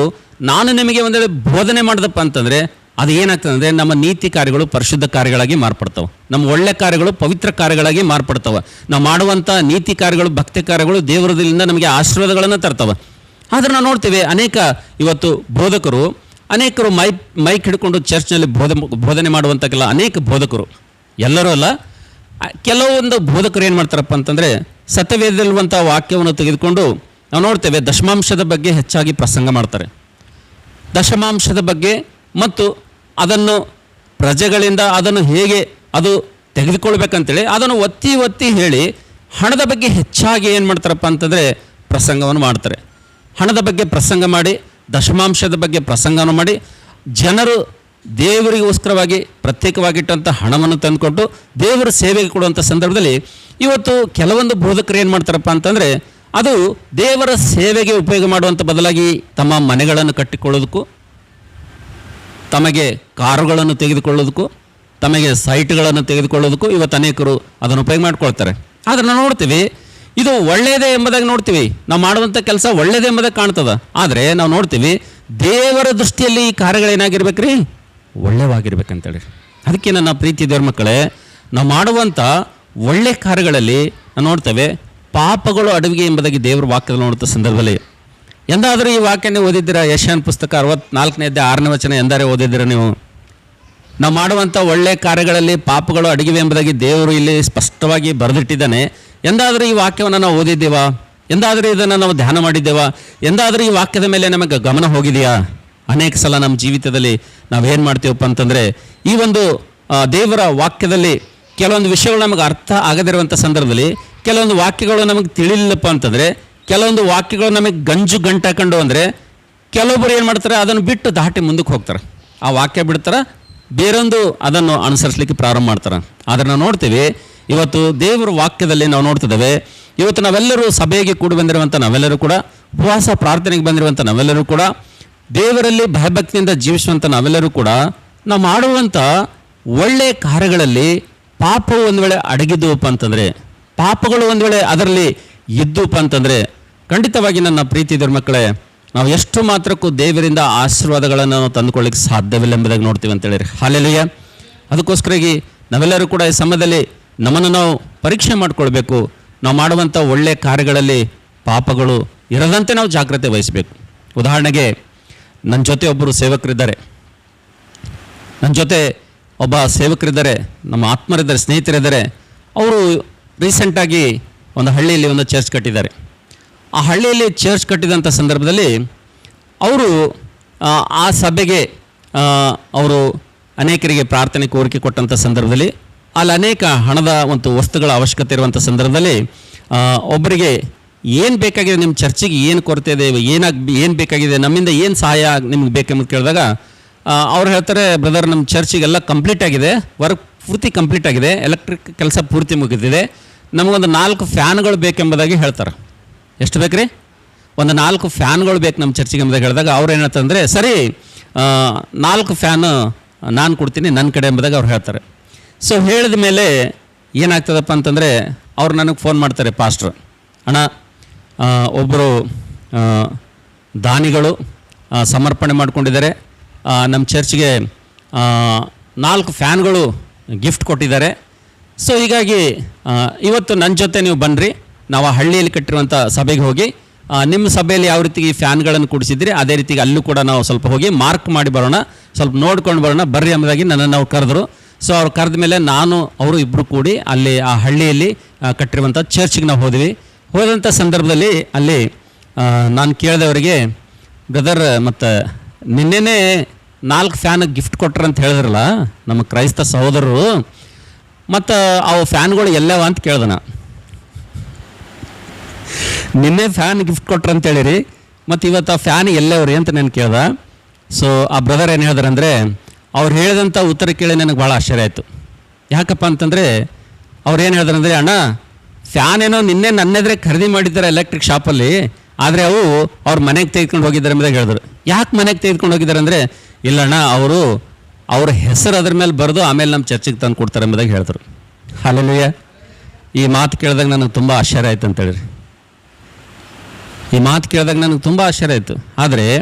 ನಾನು ನಿಮಗೆ ಒಂದು ವೇಳೆ ಬೋಧನೆ ಮಾಡಿದಪ್ಪ ಅಂತಂದರೆ, ಅದು ಏನಾಗ್ತದೆ ಅಂದರೆ ನಮ್ಮ ನೀತಿ ಕಾರ್ಯಗಳು ಪರಿಶುದ್ಧ ಕಾರ್ಯಗಳಾಗಿ ಮಾರ್ಪಡ್ತವೆ. ನಮ್ಮ ಒಳ್ಳೆ ಕಾರ್ಯಗಳು ಪವಿತ್ರ ಕಾರ್ಯಗಳಾಗಿ ಮಾರ್ಪಡ್ತವೆ. ನಾವು ಮಾಡುವಂಥ ನೀತಿ ಕಾರ್ಯಗಳು, ಭಕ್ತಿ ಕಾರ್ಯಗಳು ದೇವರದಿಂದ ನಮಗೆ ಆಶೀರ್ವಾದಗಳನ್ನು ತರ್ತವೆ. ಆದರೆ ನಾವು ನೋಡ್ತೇವೆ ಅನೇಕ ಇವತ್ತು ಬೋಧಕರು, ಅನೇಕರು ಮೈ, ಮೈಕ್ ಹಿಡ್ಕೊಂಡು ಚರ್ಚ್ನಲ್ಲಿ ಬೋಧ, ಬೋಧನೆ ಮಾಡುವಂಥ ಕೆಲ ಅನೇಕ ಬೋಧಕರು. ಎಲ್ಲರೂ ಅಲ್ಲ ಕೆಲವೊಂದು ಬೋಧಕರು ಏನು ಮಾಡ್ತಾರಪ್ಪ ಅಂತಂದರೆ ಸತ್ಯವೇದಲ್ಲಿರುವಂಥ ವಾಕ್ಯವನ್ನು ತೆಗೆದುಕೊಂಡು ನಾವು ನೋಡ್ತೇವೆ ದಶಮಾಂಶದ ಬಗ್ಗೆ ಹೆಚ್ಚಾಗಿ ಪ್ರಸಂಗ ಮಾಡ್ತಾರೆ. ದಶಮಾಂಶದ ಬಗ್ಗೆ ಮತ್ತು ಅದನ್ನು ಪ್ರಜೆಗಳಿಂದ ಅದನ್ನು ಹೇಗೆ ಅದು ತೆಗೆದುಕೊಳ್ಬೇಕಂತೇಳಿ ಅದನ್ನು ಒತ್ತಿ ಒತ್ತಿ ಹೇಳಿ ಹಣದ ಬಗ್ಗೆ ಹೆಚ್ಚಾಗಿ ಏನು ಮಾಡ್ತಾರಪ್ಪ ಅಂತಂದರೆ ಪ್ರಸಂಗವನ್ನು ಮಾಡ್ತಾರೆ. ಹಣದ ಬಗ್ಗೆ ಪ್ರಸಂಗ ಮಾಡಿ, ದಶಮಾಂಶದ ಬಗ್ಗೆ ಪ್ರಸಂಗವನ್ನು ಮಾಡಿ, ಜನರು ದೇವರಿಗೋಸ್ಕರವಾಗಿ ಪ್ರತ್ಯೇಕವಾಗಿಟ್ಟಂಥ ಹಣವನ್ನು ತಂದುಕೊಟ್ಟು ದೇವರ ಸೇವೆಗೆ ಕೊಡುವಂಥ ಸಂದರ್ಭದಲ್ಲಿ ಇವತ್ತು ಕೆಲವೊಂದು ಬೋಧಕರು ಏನು ಮಾಡ್ತಾರಪ್ಪ ಅಂತಂದರೆ ಅದು ದೇವರ ಸೇವೆಗೆ ಉಪಯೋಗ ಮಾಡುವಂಥ ಬದಲಾಗಿ ತಮ್ಮ ಮನೆಗಳನ್ನು ಕಟ್ಟಿಕೊಳ್ಳೋದಕ್ಕೂ, ತಮಗೆ ಕಾರುಗಳನ್ನು ತೆಗೆದುಕೊಳ್ಳೋದಕ್ಕೂ, ತಮಗೆ ಸೈಟ್ಗಳನ್ನು ತೆಗೆದುಕೊಳ್ಳೋದಕ್ಕೂ ಇವತ್ತು ಅನೇಕರು ಅದನ್ನು ಉಪಯೋಗ ಮಾಡ್ಕೊಳ್ತಾರೆ. ಆದರೆ ನಾವು ನೋಡ್ತೀವಿ, ಇದು ಒಳ್ಳೆಯದೇ ಎಂಬುದಾಗಿ ನೋಡ್ತೀವಿ. ನಾವು ಮಾಡುವಂಥ ಕೆಲಸ ಒಳ್ಳೆಯದೇ ಎಂಬುದಾಗಿ ಕಾಣ್ತದ. ಆದರೆ ನಾವು ನೋಡ್ತೀವಿ, ದೇವರ ದೃಷ್ಟಿಯಲ್ಲಿ ಈ ಕಾರ್ಯಗಳೇನಾಗಿರ್ಬೇಕ್ರಿ ಒಳ್ಳೆಯವಾಗಿರ್ಬೇಕಂತೇಳಿ ಅದಕ್ಕೆ ನನ್ನ ಪ್ರೀತಿ ದೇವ್ರ ಮಕ್ಕಳೇ, ನಾವು ಮಾಡುವಂಥ ಒಳ್ಳೆ ಕಾರ್ಯಗಳಲ್ಲಿ ನಾವು ನೋಡ್ತೇವೆ ಪಾಪಗಳು ಅಡುಗೆ ಎಂಬುದಾಗಿ ದೇವರ ವಾಕ್ಯದಲ್ಲಿ ನೋಡುತ್ತ ಸಂದರ್ಭದಲ್ಲಿ ಎಂದಾದರೂ ಈ ವಾಕ್ಯ ನೀವು ಓದಿದ್ದೀರಾ? ಯಶಾನ್ ಪುಸ್ತಕ ಅರವತ್ನಾಲ್ಕನೇ ಅಧ್ಯಾಯ ಆರನೇ ವಚನ ಎಂದರೆ ಓದಿದ್ದೀರಾ ನೀವು? ನಾವು ಮಾಡುವಂಥ ಒಳ್ಳೆ ಕಾರ್ಯಗಳಲ್ಲಿ ಪಾಪಗಳು ಅಡಗಿವೆ ಎಂಬುದಾಗಿ ದೇವರು ಇಲ್ಲಿ ಸ್ಪಷ್ಟವಾಗಿ ಬರೆದಿಟ್ಟಿದ್ದಾನೆ. ಎಂದಾದರೂ ಈ ವಾಕ್ಯವನ್ನು ನಾವು ಓದಿದ್ದೇವಾ? ಎಂದಾದರೂ ಇದನ್ನು ನಾವು ಧ್ಯಾನ ಮಾಡಿದ್ದೇವಾ? ಎಂದಾದರೂ ಈ ವಾಕ್ಯದ ಮೇಲೆ ನಮಗೆ ಗಮನ ಹೋಗಿದೆಯಾ? ಅನೇಕ ಸಲ ನಮ್ಮ ಜೀವಿತದಲ್ಲಿ ನಾವೇನು ಮಾಡ್ತೀವಪ್ಪ ಅಂತಂದರೆ, ಈ ಒಂದು ದೇವರ ವಾಕ್ಯದಲ್ಲಿ ಕೆಲವೊಂದು ವಿಷಯಗಳು ನಮಗೆ ಅರ್ಥ ಆಗದಿರುವಂಥ ಸಂದರ್ಭದಲ್ಲಿ ಕೆಲವೊಂದು ವಾಕ್ಯಗಳು ನಮಗೆ ತಿಳಿಲಿಲ್ಲಪ್ಪ ಅಂತಂದರೆ, ಕೆಲವೊಂದು ವಾಕ್ಯಗಳು ನಮಗೆ ಗಂಜು ಗಂಟಾಕೊಂಡು ಅಂದರೆ ಕೆಲವೊಬ್ಬರು ಏನು ಮಾಡ್ತಾರೆ, ಅದನ್ನು ಬಿಟ್ಟು ದಾಟಿ ಮುಂದಕ್ಕೆ ಹೋಗ್ತಾರೆ. ಆ ವಾಕ್ಯ ಬಿಡ್ತಾರೆ, ಬೇರೊಂದು ಅದನ್ನು ಅನುಸರಿಸಲಿಕ್ಕೆ ಪ್ರಾರಂಭ ಮಾಡ್ತಾರೆ. ಆದರೆ ನಾವು ನೋಡ್ತೀವಿ, ಇವತ್ತು ದೇವರ ವಾಕ್ಯದಲ್ಲಿ ನಾವು ನೋಡ್ತಿದ್ದೇವೆ, ಇವತ್ತು ನಾವೆಲ್ಲರೂ ಸಭೆಗೆ ಕೂಡಿ ಬಂದಿರುವಂಥ ನಾವೆಲ್ಲರೂ ಕೂಡ, ಉಪವಾಸ ಪ್ರಾರ್ಥನೆಗೆ ಬಂದಿರುವಂಥ ನಾವೆಲ್ಲರೂ ಕೂಡ, ದೇವರಲ್ಲಿ ಭಯಭಕ್ತಿಯಿಂದ ಜೀವಿಸುವಂಥ ನಾವೆಲ್ಲರೂ ಕೂಡ, ನಾವು ಮಾಡುವಂಥ ಒಳ್ಳೆಯ ಕಾರ್ಯಗಳಲ್ಲಿ ಪಾಪವು ಒಂದು ವೇಳೆ ಅಡಗಿದ್ದುವಪ್ಪ ಅಂತಂದರೆ ಪಾಪಗಳು ಒಂದು ವೇಳೆ ಅದರಲ್ಲಿ ಇದ್ದುಪ್ಪ ಅಂತಂದರೆ ಖಂಡಿತವಾಗಿ ನನ್ನ ಪ್ರೀತಿ ಧರ್ಮಕ್ಕಳೇ ನಾವು ಎಷ್ಟು ಮಾತ್ರಕ್ಕೂ ದೇವರಿಂದ ಆಶೀರ್ವಾದಗಳನ್ನು ನಾವು ತಂದುಕೊಳ್ಳಿಕ್ಕೆ ಸಾಧ್ಯವಿಲ್ಲ ಎಂಬುದಾಗಿ ನೋಡ್ತೀವಿ ಅಂತೇಳಿ ಹಾಲೆಲಿಯ ಅದಕ್ಕೋಸ್ಕರಾಗಿ ನಾವೆಲ್ಲರೂ ಕೂಡ ಈ ಸಮಯದಲ್ಲಿ ನಮ್ಮನ್ನು ನಾವು ಪರೀಕ್ಷೆ ಮಾಡಿಕೊಳ್ಬೇಕು. ನಾವು ಮಾಡುವಂಥ ಒಳ್ಳೆಯ ಕಾರ್ಯಗಳಲ್ಲಿ ಪಾಪಗಳು ಇರದಂತೆ ನಾವು ಜಾಗ್ರತೆ ವಹಿಸಬೇಕು. ಉದಾಹರಣೆಗೆ, ನನ್ನ ಜೊತೆ ಒಬ್ಬರು ಸೇವಕರಿದ್ದಾರೆ. ನನ್ನ ಜೊತೆ ಒಬ್ಬ ಸೇವಕರಿದ್ದಾರೆ, ನಮ್ಮ ಆತ್ಮರಿದ್ದಾರೆ, ಸ್ನೇಹಿತರಿದ್ದಾರೆ. ಅವರು ರೀಸೆಂಟಾಗಿ ಒಂದು ಹಳ್ಳಿಯಲ್ಲಿ ಒಂದು ಚರ್ಚ್ ಕಟ್ಟಿದ್ದಾರೆ. ಆ ಹಳ್ಳಿಯಲ್ಲಿ ಚರ್ಚ್ ಕಟ್ಟಿದಂಥ ಸಂದರ್ಭದಲ್ಲಿ ಅವರು ಆ, ಸಭೆಗೆ ಅವರು ಅನೇಕರಿಗೆ ಪ್ರಾರ್ಥನೆ ಕೋರಿಕೆ ಕೊಟ್ಟಂಥ ಸಂದರ್ಭದಲ್ಲಿ ಅಲ್ಲಿ ಅನೇಕ ಹಣದ ಒಂದು ವಸ್ತುಗಳ ಅವಶ್ಯಕತೆ ಇರುವಂಥ ಸಂದರ್ಭದಲ್ಲಿ ಒಬ್ಬರಿಗೆ ಏನು ಬೇಕಾಗಿದೆ ನಿಮ್ಮ ಚರ್ಚಿಗೆ ಏನು ಕೊರತೆ ಇದೆ ಏನಾಗಿ ಏನು ಬೇಕಾಗಿದೆ ನಮ್ಮಿಂದ ಏನು ಸಹಾಯ ನಿಮ್ಗೆ ಬೇಕೆಂಬುದು ಕೇಳಿದಾಗ ಅವ್ರು ಹೇಳ್ತಾರೆ ಬ್ರದರ್ ನಮ್ಮ ಚರ್ಚಿಗೆಲ್ಲ ಕಂಪ್ಲೀಟ್ ಆಗಿದೆ ವರ್ಕ್ ಪೂರ್ತಿ ಕಂಪ್ಲೀಟ್ ಆಗಿದೆ ಎಲೆಕ್ಟ್ರಿಕ್ ಕೆಲಸ ಪೂರ್ತಿ ಮುಗಿದಿದೆ ನಮಗೊಂದು ನಾಲ್ಕು ಫ್ಯಾನ್ಗಳು ಬೇಕೆಂಬುದಾಗಿ ಹೇಳ್ತಾರೆ. ಎಷ್ಟು ಬೇಕು ರೀ ಒಂದು ನಾಲ್ಕು ಫ್ಯಾನ್ಗಳು ಬೇಕು ನಮ್ಮ ಚರ್ಚಿಗೆ ಎಂಬುದಾಗಿ ಹೇಳಿದಾಗ ಅವ್ರು ಏನು ಹೇಳ್ತಾರೆ ಸರಿ ನಾಲ್ಕು ಫ್ಯಾನು ನಾನು ಕೊಡ್ತೀನಿ ನನ್ನ ಕಡೆ ಎಂಬುದಾಗಿ ಅವ್ರು ಹೇಳ್ತಾರೆ. ಸೊ ಹೇಳಿದ ಮೇಲೆ ಏನಾಗ್ತದಪ್ಪ ಅಂತಂದರೆ, ಅವ್ರು ನನಗೆ ಫೋನ್ ಮಾಡ್ತಾರೆ ಪಾಸ್ಟ್ರು ಅಣ್ಣ ಒಬ್ಬರು ದಾನಿಗಳು ಸಮರ್ಪಣೆ ಮಾಡ್ಕೊಂಡಿದ್ದಾರೆ. ನಮ್ಮ ಚರ್ಚ್ಗೆ ನಾಲ್ಕು ಫ್ಯಾನ್ಗಳು ಗಿಫ್ಟ್ ಕೊಟ್ಟಿದ್ದಾರೆ. ಸೊ ಹೀಗಾಗಿ ಇವತ್ತು ನನ್ನ ಜೊತೆ ನೀವು ಬನ್ನಿರಿ ನಾವು ಆ ಹಳ್ಳಿಯಲ್ಲಿ ಕಟ್ಟಿರುವಂಥ ಸಭೆಗೆ ಹೋಗಿ ನಿಮ್ಮ ಸಭೆಯಲ್ಲಿ ಯಾವ ರೀತಿ ಫ್ಯಾನ್ಗಳನ್ನು ಕೂಡಿಸಿದ್ರಿ ಅದೇ ರೀತಿಗೆ ಅಲ್ಲೂ ಕೂಡ ನಾವು ಸ್ವಲ್ಪ ಹೋಗಿ ಮಾರ್ಕ್ ಮಾಡಿ ಬರೋಣ, ಸ್ವಲ್ಪ ನೋಡ್ಕೊಂಡು ಬರೋಣ, ಬರ್ರಿ ಎಂಬುದಾಗಿ ನನ್ನನ್ನು ಅವ್ರು ಕರೆದ್ರು. ಸೊ ಅವ್ರು ಕರೆದ ಮೇಲೆ ನಾನು, ಅವರು ಇಬ್ಬರು ಕೂಡಿ ಅಲ್ಲಿ ಆ ಹಳ್ಳಿಯಲ್ಲಿ ಕಟ್ಟಿರುವಂಥ ಚರ್ಚ್ಗೆ ನಾವು ಹೋದ್ವಿ. ಹೋದಂಥ ಸಂದರ್ಭದಲ್ಲಿ ಅಲ್ಲಿ ನಾನು ಕೇಳಿದವರಿಗೆ ಬ್ರದರ್ ಮತ್ತು ನಿನ್ನೆನೇ ನಾಲ್ಕು ಫ್ಯಾನಿಗೆ ಗಿಫ್ಟ್ ಕೊಟ್ರಂತ ಹೇಳಿದ್ರಲ್ಲ, ನಮ್ಮ ಕ್ರೈಸ್ತ ಸಹೋದರರು ಮತ್ತು ಅವು ಫ್ಯಾನ್ಗಳು ಎಲ್ಲವ ಅಂತ ಕೇಳ್ದೆ ನಾ ನಿನ್ನೆ ಫ್ಯಾನ್ ಗಿಫ್ಟ್ ಕೊಟ್ರು ಅಂತ ಹೇಳಿರಿ, ಮತ್ತು ಇವತ್ತು ಆ ಫ್ಯಾನ್ ಎಲ್ಲವ್ರಿ ಅಂತ ನಾನು ಕೇಳ್ದೆ. ಸೊ ಆ ಬ್ರದರ್ ಏನು ಹೇಳಿದ್ರಂದರೆ, ಅವ್ರು ಹೇಳಿದಂಥ ಉತ್ತರ ಕೇಳಿ ನನಗೆ ಭಾಳ ಆಶ್ಚರ್ಯ ಆಯಿತು. ಯಾಕಪ್ಪ ಅಂತಂದರೆ, ಅವ್ರು ಏನು ಹೇಳಿದ್ರಂದ್ರೆ, ಅಣ್ಣ, ಫ್ಯಾನ್ ಏನೋ ನಿನ್ನೆ ನನ್ನೆದ್ರೆ ಖರೀದಿ ಮಾಡಿದ್ದಾರೆ ಎಲೆಕ್ಟ್ರಿಕ್ ಶಾಪಲ್ಲಿ ಆದರೆ ಅವು ಅವ್ರ ಮನೆಗೆ ತೆಗೆದುಕೊಂಡು ಹೋಗಿದ್ದಾರೆ ಅಂತ ಹೇಳಿದ್ರು. ಯಾಕೆ ಮನೆಗೆ ತೆಗೆದುಕೊಂಡು ಹೋಗಿದ್ದಾರೆ ಅಂದರೆ, ಇಲ್ಲಣ್ಣ, ಅವರು ಅವ್ರ ಹೆಸರು ಅದ್ರ ಮೇಲೆ ಬರೆದು ಆಮೇಲೆ ನಮ್ಮ ಚರ್ಚೆಗೆ ತಂದು ಕೊಡ್ತಾರೆ ಎಂಬುದಾಗಿ ಹೇಳಿದ್ರು ಹಾಲೆಲುಯ್ಯ ಈ ಮಾತು ಕೇಳಿದಾಗ ನನಗೆ ತುಂಬ ಆಶ್ಚರ್ಯ ಆಯ್ತು ಅಂತ ಹೇಳಿ ಈ ಮಾತು ಕೇಳಿದಾಗ ನನಗೆ ತುಂಬ ಆಶ್ಚರ್ಯ ಆಯಿತು. ಆದರೆ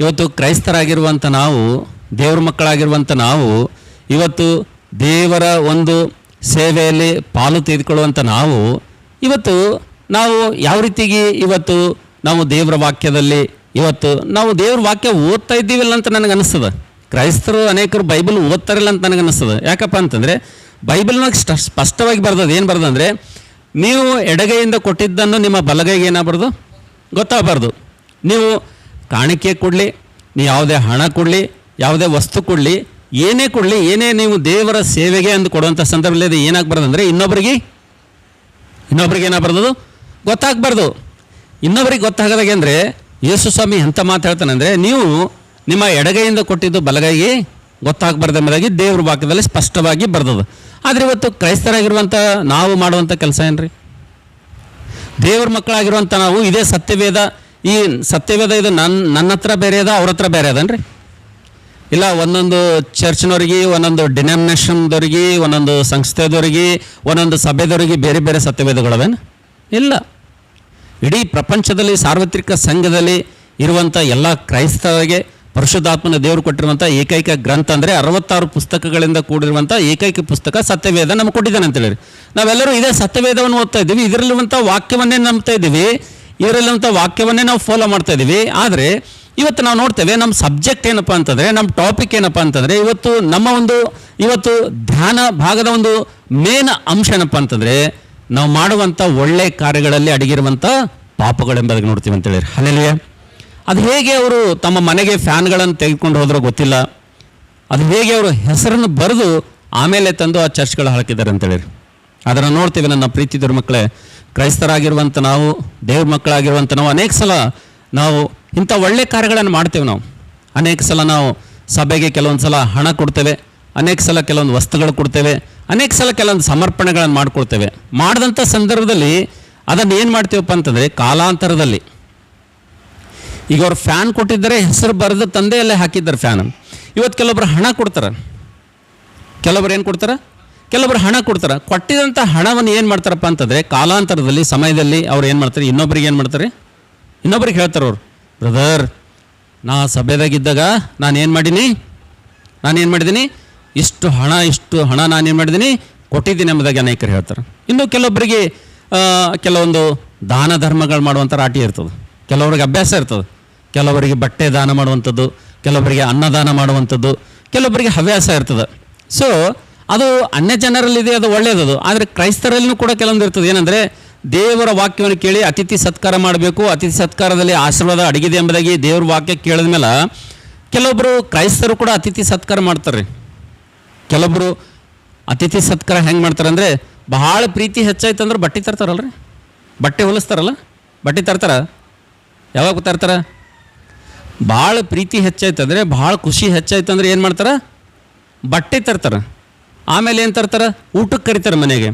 ಇವತ್ತು ಕ್ರೈಸ್ತರಾಗಿರುವಂಥ ನಾವು, ದೇವ್ರ ಮಕ್ಕಳಾಗಿರುವಂಥ ನಾವು, ಇವತ್ತು ದೇವರ ಒಂದು ಸೇವೆಯಲ್ಲಿ ಪಾಲು ತೆಗೆದುಕೊಳ್ಳುವಂಥ ನಾವು, ಇವತ್ತು ನಾವು ಯಾವ ರೀತಿಗೆ ಇವತ್ತು ನಾವು ದೇವರ ವಾಕ್ಯದಲ್ಲಿ, ಇವತ್ತು ನಾವು ದೇವ್ರ ವಾಕ್ಯ ಓದ್ತಾ ಇದ್ದೀವಿಲ್ಲ ಅಂತ ನನಗೆ ಅನಿಸ್ತದೆ. ಕ್ರೈಸ್ತರು ಅನೇಕರು ಬೈಬಲ್ ಓದ್ತಾರಿಲ್ಲ ಅಂತ ನನಗೆ ಅನ್ನಿಸ್ತದೆ ಯಾಕಪ್ಪ ಅಂತಂದರೆ ಬೈಬಲ್ನಾಗ ಸ್ಟ- ಸ್ಪಷ್ಟವಾಗಿ ಬರ್ದದು ಏನು ಬರ್ದಂದರೆ ನೀವು ಎಡಗೈಯಿಂದ ಕೊಟ್ಟಿದ್ದನ್ನು ನಿಮ್ಮ ಬಲಗೈಗೆ ಏನಾಗಬಾರ್ದು? ಗೊತ್ತಾಗಬಾರ್ದು. ನೀವು ಕಾಣಿಕೆ ಕೊಡಲಿ, ನೀವು ಯಾವುದೇ ಹಣ ಕೊಡಲಿ, ಯಾವುದೇ ವಸ್ತು ಕೊಡಲಿ, ಏನೇ ಕೊಡಲಿ, ಏನೇ ನೀವು ದೇವರ ಸೇವೆಗೆ ಅಂದು ಕೊಡುವಂಥ ಸಂದರ್ಭದಲ್ಲಿ ಅದು ಏನಾಗಬಾರ್ದು ಅಂದರೆ ಇನ್ನೊಬ್ಬರಿಗೆ ಇನ್ನೊಬ್ರಿಗೆ ಏನಾಗಬಾರ್ದು ಗೊತ್ತಾಗಬಾರ್ದು. ಇನ್ನೊಬ್ರಿಗೆ ಗೊತ್ತಾಗದಾಗೆ ಅಂದರೆ, ಯೇಸು ಸ್ವಾಮಿ ಎಂಥ ಮಾತು ಹೇಳ್ತಾನೆ ಅಂದರೆ, ನೀವು ನಿಮ್ಮ ಎಡಗೈಯಿಂದ ಕೊಟ್ಟಿದ್ದು ಬಲಗೈಗೆ ಗೊತ್ತಾಗಬಾರ್ದು ಎಂಬುದಾಗಿ ದೇವ್ರ ವಾಕ್ಯದಲ್ಲಿ ಸ್ಪಷ್ಟವಾಗಿ ಬರ್ದದು ಆದರೆ ಇವತ್ತು ಕ್ರೈಸ್ತರಾಗಿರುವಂಥ ನಾವು ಮಾಡುವಂಥ ಕೆಲಸ ಏನ್ರಿ? ದೇವ್ರ ಮಕ್ಕಳಾಗಿರುವಂಥ ನಾವು ಇದೇ ಸತ್ಯವೇದ, ಈ ಸತ್ಯವೇದ ಇದು ನನ್ನ ನನ್ನ ಹತ್ರ ಬೇರೆ ಅದ, ಅವ್ರ ಹತ್ರ ಬೇರೆ ಅದನ್ರಿ? ಇಲ್ಲ, ಒಂದೊಂದು ಚರ್ಚ್ನವ್ರಿಗೆ, ಒಂದೊಂದು ಡಿನಾಮಿನೇಷನ್ದವ್ರಿಗೆ, ಒಂದೊಂದು ಸಂಸ್ಥೆದವ್ರಿಗೆ, ಒಂದೊಂದು ಸಭೆದವ್ರಿಗೆ ಬೇರೆ ಬೇರೆ ಸತ್ಯವೇದಗಳವೇನು? ಇಲ್ಲ. ಇಡೀ ಪ್ರಪಂಚದಲ್ಲಿ ಸಾರ್ವತ್ರಿಕ ಸಂಘದಲ್ಲಿ ಇರುವಂಥ ಎಲ್ಲ ಕ್ರೈಸ್ತರಿಗೆ ಪರಿಶುದ್ಧಾತ್ಮನ ದೇವರು ಕೊಟ್ಟಿರುವಂಥ ಏಕೈಕ ಗ್ರಂಥ ಅಂದರೆ ಅರವತ್ತಾರು ಪುಸ್ತಕಗಳಿಂದ ಕೂಡಿರುವಂಥ ಏಕೈಕ ಪುಸ್ತಕ ಸತ್ಯವೇದ ನಮ್ಗೆ ಕೊಟ್ಟಿದ್ದಾನೆ ಅಂತ ಹೇಳಿ ನಾವೆಲ್ಲರೂ ಇದೇ ಸತ್ಯವೇದವನ್ನು ಓದ್ತಾ ಇದ್ದೀವಿ. ಇದರಲ್ಲಿರುವಂಥ ವಾಕ್ಯವನ್ನೇ ನಂಬ್ತಾ ಇದ್ದೀವಿ. ಇದರಲ್ಲಿರುವಂಥ ವಾಕ್ಯವನ್ನೇ ನಾವು ಫಾಲೋ ಮಾಡ್ತಾ ಇದ್ದೀವಿ. ಆದರೆ ಇವತ್ತು ನಾವು ನೋಡ್ತೇವೆ ನಮ್ಮ ಸಬ್ಜೆಕ್ಟ್ ಏನಪ್ಪ ಅಂತಂದರೆ, ನಮ್ಮ ಟಾಪಿಕ್ ಏನಪ್ಪ ಅಂತಂದರೆ, ಇವತ್ತು ನಮ್ಮ ಒಂದು, ಇವತ್ತು ಧ್ಯಾನ ಭಾಗದ ಒಂದು ಮೇನ್ ಅಂಶ ಏನಪ್ಪ ಅಂತಂದರೆ, ನಾವು ಮಾಡುವಂಥ ಒಳ್ಳೆ ಕಾರ್ಯಗಳಲ್ಲಿ ಅಡಗಿರುವಂಥ ಪಾಪಗಳೆಂಬುದಾಗಿ ನೋಡ್ತೀವಿ ಅಂತೇಳಿ ಅಲ್ಲೆಲ್ಲಿಯೇ ಅದು ಹೇಗೆ ಅವರು ತಮ್ಮ ಮನೆಗೆ ಫ್ಯಾನ್ಗಳನ್ನು ತೆಗೆದುಕೊಂಡು ಹೋದ್ರೋ ಗೊತ್ತಿಲ್ಲ. ಅದು ಹೇಗೆ ಅವರು ಹೆಸರನ್ನು ಬರೆದು ಆಮೇಲೆ ತಂದು ಆ ಚರ್ಚ್ಗಳು ಹಾಕಿದ್ದಾರೆ ಅಂತೇಳಿ ಅದನ್ನು ನೋಡ್ತೀವಿ ನನ್ನ ಪ್ರೀತಿ ಮಕ್ಕಳೇ. ಕ್ರೈಸ್ತರಾಗಿರುವಂಥ ನಾವು, ದೇವ್ರ ಮಕ್ಕಳಾಗಿರುವಂಥ ನಾವು ಅನೇಕ ಸಲ ನಾವು ಇಂಥ ಒಳ್ಳೆ ಕಾರ್ಯಗಳನ್ನು ಮಾಡ್ತೇವೆ ನಾವು. ಅನೇಕ ಸಲ ನಾವು ಸಭೆಗೆ ಕೆಲವೊಂದು ಸಲ ಹಣ ಕೊಡ್ತೇವೆ. ಅನೇಕ ಸಲ ಕೆಲವೊಂದು ವಸ್ತುಗಳು ಕೊಡ್ತೇವೆ. ಅನೇಕ ಸಲ ಕೆಲವೊಂದು ಸಮರ್ಪಣೆಗಳನ್ನು ಮಾಡಿಕೊಡ್ತೇವೆ ಮಾಡಿದಂಥ ಸಂದರ್ಭದಲ್ಲಿ ಅದನ್ನು ಏನು ಮಾಡ್ತೀವಪ್ಪ ಅಂತಂದರೆ ಕಾಲಾಂತರದಲ್ಲಿ ಈಗ ಅವ್ರು ಫ್ಯಾನ್ ಕೊಟ್ಟಿದ್ದಾರೆ, ಹೆಸರು ಬರೆದು ತಂದೆಯಲ್ಲೇ ಹಾಕಿದ್ದಾರೆ ಫ್ಯಾನ್ ಇವತ್ತು ಕೆಲವೊಬ್ರು ಹಣ ಕೊಡ್ತಾರೆ. ಕೆಲವರು ಏನು ಕೊಡ್ತಾರೆ? ಕೆಲವರು ಹಣ ಕೊಡ್ತಾರೆ. ಕೊಟ್ಟಿದಂಥ ಹಣವನ್ನು ಏನು ಮಾಡ್ತಾರಪ್ಪ ಅಂತಂದರೆ, ಕಾಲಾಂತರದಲ್ಲಿ, ಸಮಯದಲ್ಲಿ ಅವ್ರು ಏನು ಮಾಡ್ತಾರೆ? ಇನ್ನೊಬ್ರಿಗೆ ಏನು ಮಾಡ್ತಾರೆ? ಇನ್ನೊಬ್ರಿಗೆ ಹೇಳ್ತಾರೆ ಅವ್ರು ಬ್ರದರ್ ನಾ ಸಭೆದಾಗಿದ್ದಾಗ ನಾನು ಏನು ಮಾಡೀನಿ ನಾನು ಏನು ಮಾಡಿದ್ದೀನಿ ಇಷ್ಟು ಹಣ ಇಷ್ಟು ಹಣ ನಾನು ಏನು ಮಾಡಿದ್ದೀನಿ ಕೊಟ್ಟಿದ್ದೀನಿ ಎಂಬುದಾಗಿ ಅನೇಕರು ಹೇಳ್ತಾರೆ. ಇನ್ನು ಕೆಲವೊಬ್ಬರಿಗೆ ಕೆಲವೊಂದು ದಾನ ಧರ್ಮಗಳು ಮಾಡುವಂಥ ರಾಟಿ ಇರ್ತದೆ. ಕೆಲವ್ರಿಗೆ ಅಭ್ಯಾಸ ಇರ್ತದೆ. ಕೆಲವರಿಗೆ ಬಟ್ಟೆ ದಾನ ಮಾಡುವಂಥದ್ದು, ಕೆಲವರಿಗೆ ಅನ್ನದಾನ ಮಾಡುವಂಥದ್ದು ಕೆಲವೊಬ್ಬರಿಗೆ ಹವ್ಯಾಸ ಇರ್ತದೆ. ಸೊ ಅದು ಅನ್ಯ ಜನರಲ್ಲಿದೆ, ಅದು ಒಳ್ಳೆಯದದು ಆದರೆ ಕ್ರೈಸ್ತರಲ್ಲೂ ಕೂಡ ಕೆಲವೊಂದು ಇರ್ತದೆ. ಏನಂದರೆ ದೇವರ ವಾಕ್ಯವನ್ನು ಕೇಳಿ ಅತಿಥಿ ಸತ್ಕಾರ ಮಾಡಬೇಕು, ಅತಿಥಿ ಸತ್ಕಾರದಲ್ಲಿ ಆಶೀರ್ವಾದ ಅಡಗಿದೆ ಎಂಬುದಾಗಿ ದೇವರ ವಾಕ್ಯ ಕೇಳಿದ ಮೇಲೆ ಕೆಲವೊಬ್ಬರು ಕ್ರೈಸ್ತರು ಕೂಡ ಅತಿಥಿ ಸತ್ಕಾರ ಮಾಡ್ತಾರೆ. ಕೆಲವೊಬ್ಬರು ಅತಿಥಿ ಸತ್ಕಾರ ಹೆಂಗೆ ಮಾಡ್ತಾರೆ ಅಂದರೆ ಬಹಳ ಪ್ರೀತಿ ಹೆಚ್ಚಾಯ್ತು ಅಂದ್ರೆ ಬಟ್ಟೆ ತರ್ತಾರಲ್ರಿ? ಬಟ್ಟೆ ಹೊಲಿಸ್ತಾರಲ್ಲ? ಬಟ್ಟೆ ತರ್ತಾರ? ಯಾವಾಗ ತರ್ತಾರ? ಭಾಳ ಪ್ರೀತಿ ಹೆಚ್ಚಾಯ್ತು ಅಂದರೆ ಭಾಳ ಖುಷಿ ಹೆಚ್ಚಾಯ್ತು ಅಂದ್ರೆ ಏನು ಮಾಡ್ತಾರೆ? ಬಟ್ಟೆ ತರ್ತಾರೆ. ಆಮೇಲೆ ಏನು ತರ್ತಾರೆ? ಊಟಕ್ಕೆ ಕರಿತಾರೆ ಮನೆಗೆ.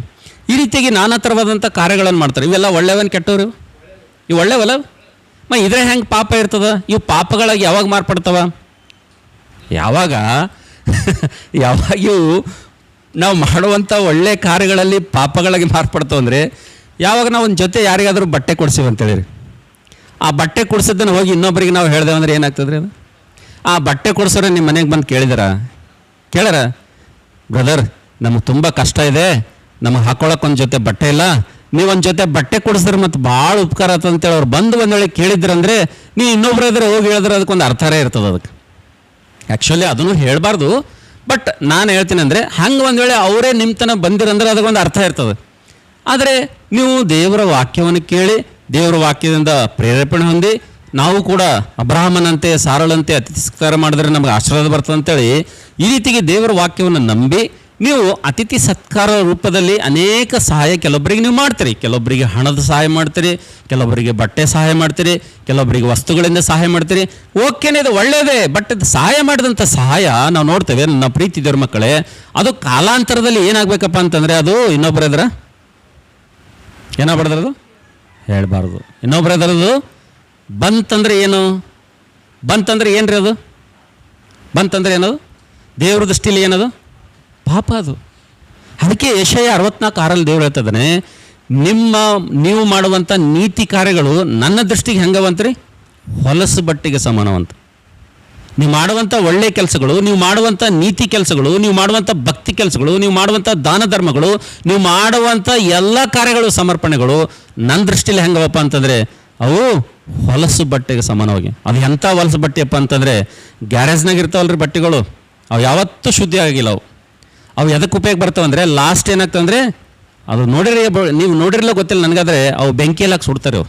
ಈ ರೀತಿಯಾಗಿ ನಾನಾ ಥರವಾದಂಥ ಕಾರ್ಯಗಳನ್ನು ಮಾಡ್ತಾರೆ. ಇವೆಲ್ಲ ಒಳ್ಳೆಯವನ್ ಕೆಟ್ಟವರು? ಇವು? ಒಳ್ಳೆಯವಲ್ಲ ಮ, ಇದ್ರೆ ಹೆಂಗೆ ಪಾಪ ಇರ್ತದ? ಇವು ಪಾಪಗಳಾಗಿ ಯಾವಾಗ ಮಾರ್ಪಡ್ತವ? ಯಾವಾಗ? ಯಾವಾಗ ನಾವು ಮಾಡುವಂಥ ಒಳ್ಳೆ ಕಾರ್ಯಗಳಲ್ಲಿ ಪಾಪಗಳಾಗಿ ಮಾರ್ಪಡ್ತವೆ ಅಂದರೆ ಯಾವಾಗ ನಾವು ಒಂದು ಜೊತೆ ಯಾರಿಗಾದರೂ ಬಟ್ಟೆ ಕೊಡ್ಸಿವಿ ಅಂತೇಳಿರಿ ಆ ಬಟ್ಟೆ ಕೊಡ್ಸಿದ್ದನ್ನು ಹೋಗಿ ಇನ್ನೊಬ್ಬರಿಗೆ ನಾವು ಹೇಳ್ದೇವೆ ಅಂದ್ರೆ ಏನಾಗ್ತದ್ರಿ ಅದು? ಆ ಬಟ್ಟೆ ಕೊಡ್ಸೋರ ನಿಮ್ಮ ಮನೆಗೆ ಬಂದು ಕೇಳಿದಾರ? ಕೇಳರ ಬ್ರದರ್, ನಮಗೆ ತುಂಬ ಕಷ್ಟ ಇದೆ. ನಮಗೆ ಹಾಕೊಳಕ್ಕೆ ಒಂದು ಜೊತೆ ಬಟ್ಟೆ ಇಲ್ಲ. ನೀವು ಒಂದು ಜೊತೆ ಬಟ್ಟೆ ಕೊಡಿಸಿದ್ರೆ ಮತ್ತು ಭಾಳ ಉಪಕಾರ ಅಂತೇಳಿ ಅವ್ರು ಬಂದು ಒಂದು ವೇಳೆ ಕೇಳಿದ್ರಂದ್ರೆ ನೀವು ಇನ್ನೊಬ್ರು ಇದ್ರೆ ಹೋಗಿ ಹೇಳಿದ್ರೆ ಅದಕ್ಕೊಂದು ಅರ್ಥರೇ ಇರ್ತದೆ ಅದಕ್ಕೆ. ಆ್ಯಕ್ಚುಲಿ ಅದನ್ನು ಹೇಳಬಾರ್ದು. ಬಟ್ ನಾನು ಹೇಳ್ತೀನಿ ಅಂದರೆ ಹಂಗೆ ಒಂದು ವೇಳೆ ಅವರೇ ನಿಮ್ಮ ತನಕ ಬಂದಿರಂದ್ರೆ ಅದಕ್ಕೊಂದು ಅರ್ಥ ಇರ್ತದೆ. ಆದರೆ ನೀವು ದೇವರ ವಾಕ್ಯವನ್ನು ಕೇಳಿ ದೇವರ ವಾಕ್ಯದಿಂದ ಪ್ರೇರೇಪಣೆ ಹೊಂದಿ ನಾವು ಕೂಡ ಅಬ್ರಾಹ್ಮನಂತೆ, ಸಾರಳಂತೆ ಅತಿಥಿ ಸತ್ಕಾರ ಮಾಡಿದ್ರೆ ನಮಗೆ ಆಶೀರ್ವಾದ ಬರ್ತದೆ ಅಂತೇಳಿ ಈ ರೀತಿಗೆ ದೇವರ ವಾಕ್ಯವನ್ನು ನಂಬಿ ನೀವು ಅತಿಥಿ ಸತ್ಕಾರ ರೂಪದಲ್ಲಿ ಅನೇಕ ಸಹಾಯ ಕೆಲವೊಬ್ಬರಿಗೆ ನೀವು ಮಾಡ್ತೀರಿ. ಕೆಲವೊಬ್ಬರಿಗೆ ಹಣದ ಸಹಾಯ ಮಾಡ್ತೀರಿ, ಕೆಲವೊಬ್ಬರಿಗೆ ಬಟ್ಟೆ ಸಹಾಯ ಮಾಡ್ತೀರಿ, ಕೆಲವೊಬ್ಬರಿಗೆ ವಸ್ತುಗಳಿಂದ ಸಹಾಯ ಮಾಡ್ತೀರಿ. ಓಕೆನೇ, ಇದು ಒಳ್ಳೆಯದೇ, ಬಟ್ ಸಹಾಯ ಮಾಡಿದಂಥ ಸಹಾಯ ನಾವು ನೋಡ್ತೇವೆ. ನನ್ನ ಪ್ರೀತಿ ದೇವ್ರ ಮಕ್ಕಳೇ, ಅದು ಕಾಲಾಂತರದಲ್ಲಿ ಏನಾಗಬೇಕಪ್ಪ ಅಂತಂದರೆ ಅದು ಇನ್ನೊಬ್ಬರ ಎದುರ? ಏನಾಗ್ಬಾರ್ದು ಅದು? ಹೇಳಬಾರ್ದು. ಇನ್ನೊಬ್ರು ಅದರದು ಬಂತಂದ್ರೆ ಏನು? ಬಂತಂದ್ರೆ ರೀ ಅದು? ಬಂತಂದ್ರೆ ಏನದು? ದೇವ್ರ ದೃಷ್ಟಿಲಿ ಏನದು? ಪಾಪ ಅದು. ಅದಕ್ಕೆ ಯಶಯ ಅರವತ್ನಾಲ್ಕು ಆರಲ್ಲಿ ದೇವ್ರು ಹೇಳ್ತದಾನೆ, ನಿಮ್ಮ ನೀವು ಮಾಡುವಂಥ ನೀತಿ ಕಾರ್ಯಗಳು ನನ್ನ ದೃಷ್ಟಿಗೆ ಹೆಂಗವಂತ್ರಿ ಹೊಲಸು ಬಟ್ಟೆಗೆ ಸಮಾನವಂತ. ನೀವು ಮಾಡುವಂಥ ಒಳ್ಳೆ ಕೆಲಸಗಳು, ನೀವು ಮಾಡುವಂಥ ನೀತಿ ಕೆಲಸಗಳು, ನೀವು ಮಾಡುವಂಥ ಭಕ್ತಿ ಕೆಲಸಗಳು, ನೀವು ಮಾಡುವಂಥ ದಾನ ಧರ್ಮಗಳು, ನೀವು ಮಾಡುವಂಥ ಎಲ್ಲ ಕಾರ್ಯಗಳು, ಸಮರ್ಪಣೆಗಳು ನನ್ನ ದೃಷ್ಟಿಯಲ್ಲಿ ಹೆಂಗವಪ್ಪ ಅಂತಂದರೆ, ಅವು ಹೊಲಸು ಬಟ್ಟೆಗೆ ಸಮಾನವಾಗಿ. ಅದು ಎಂಥ ಹೊಲಸು ಬಟ್ಟೆಯಪ್ಪ ಅಂತಂದರೆ, ಗ್ಯಾರೇಜ್ನಾಗ ಇರ್ತಾವಲ್ರಿ ಬಟ್ಟೆಗಳು. ಅವು ಯಾವತ್ತೂ ಶುದ್ಧಿ ಆಗಿಲ್ಲ ಅವು. ಅವು ಎದಕ್ಕೆ ಉಪಯೋಗ ಬರ್ತಾವಂದರೆ ಲಾಸ್ಟ್ ಏನಾಗ್ತಂದ್ರೆ ಅದು ನೋಡಿರಿ ನೀವು ನೋಡಿರಲ್ಲ ಗೊತ್ತಿಲ್ಲ ನನಗಾದರೆ, ಅವು ಬೆಂಕಿಯಲ್ಲಿ ಹಾಕಿ ಸುಡ್ತಾರೆ ಅವು.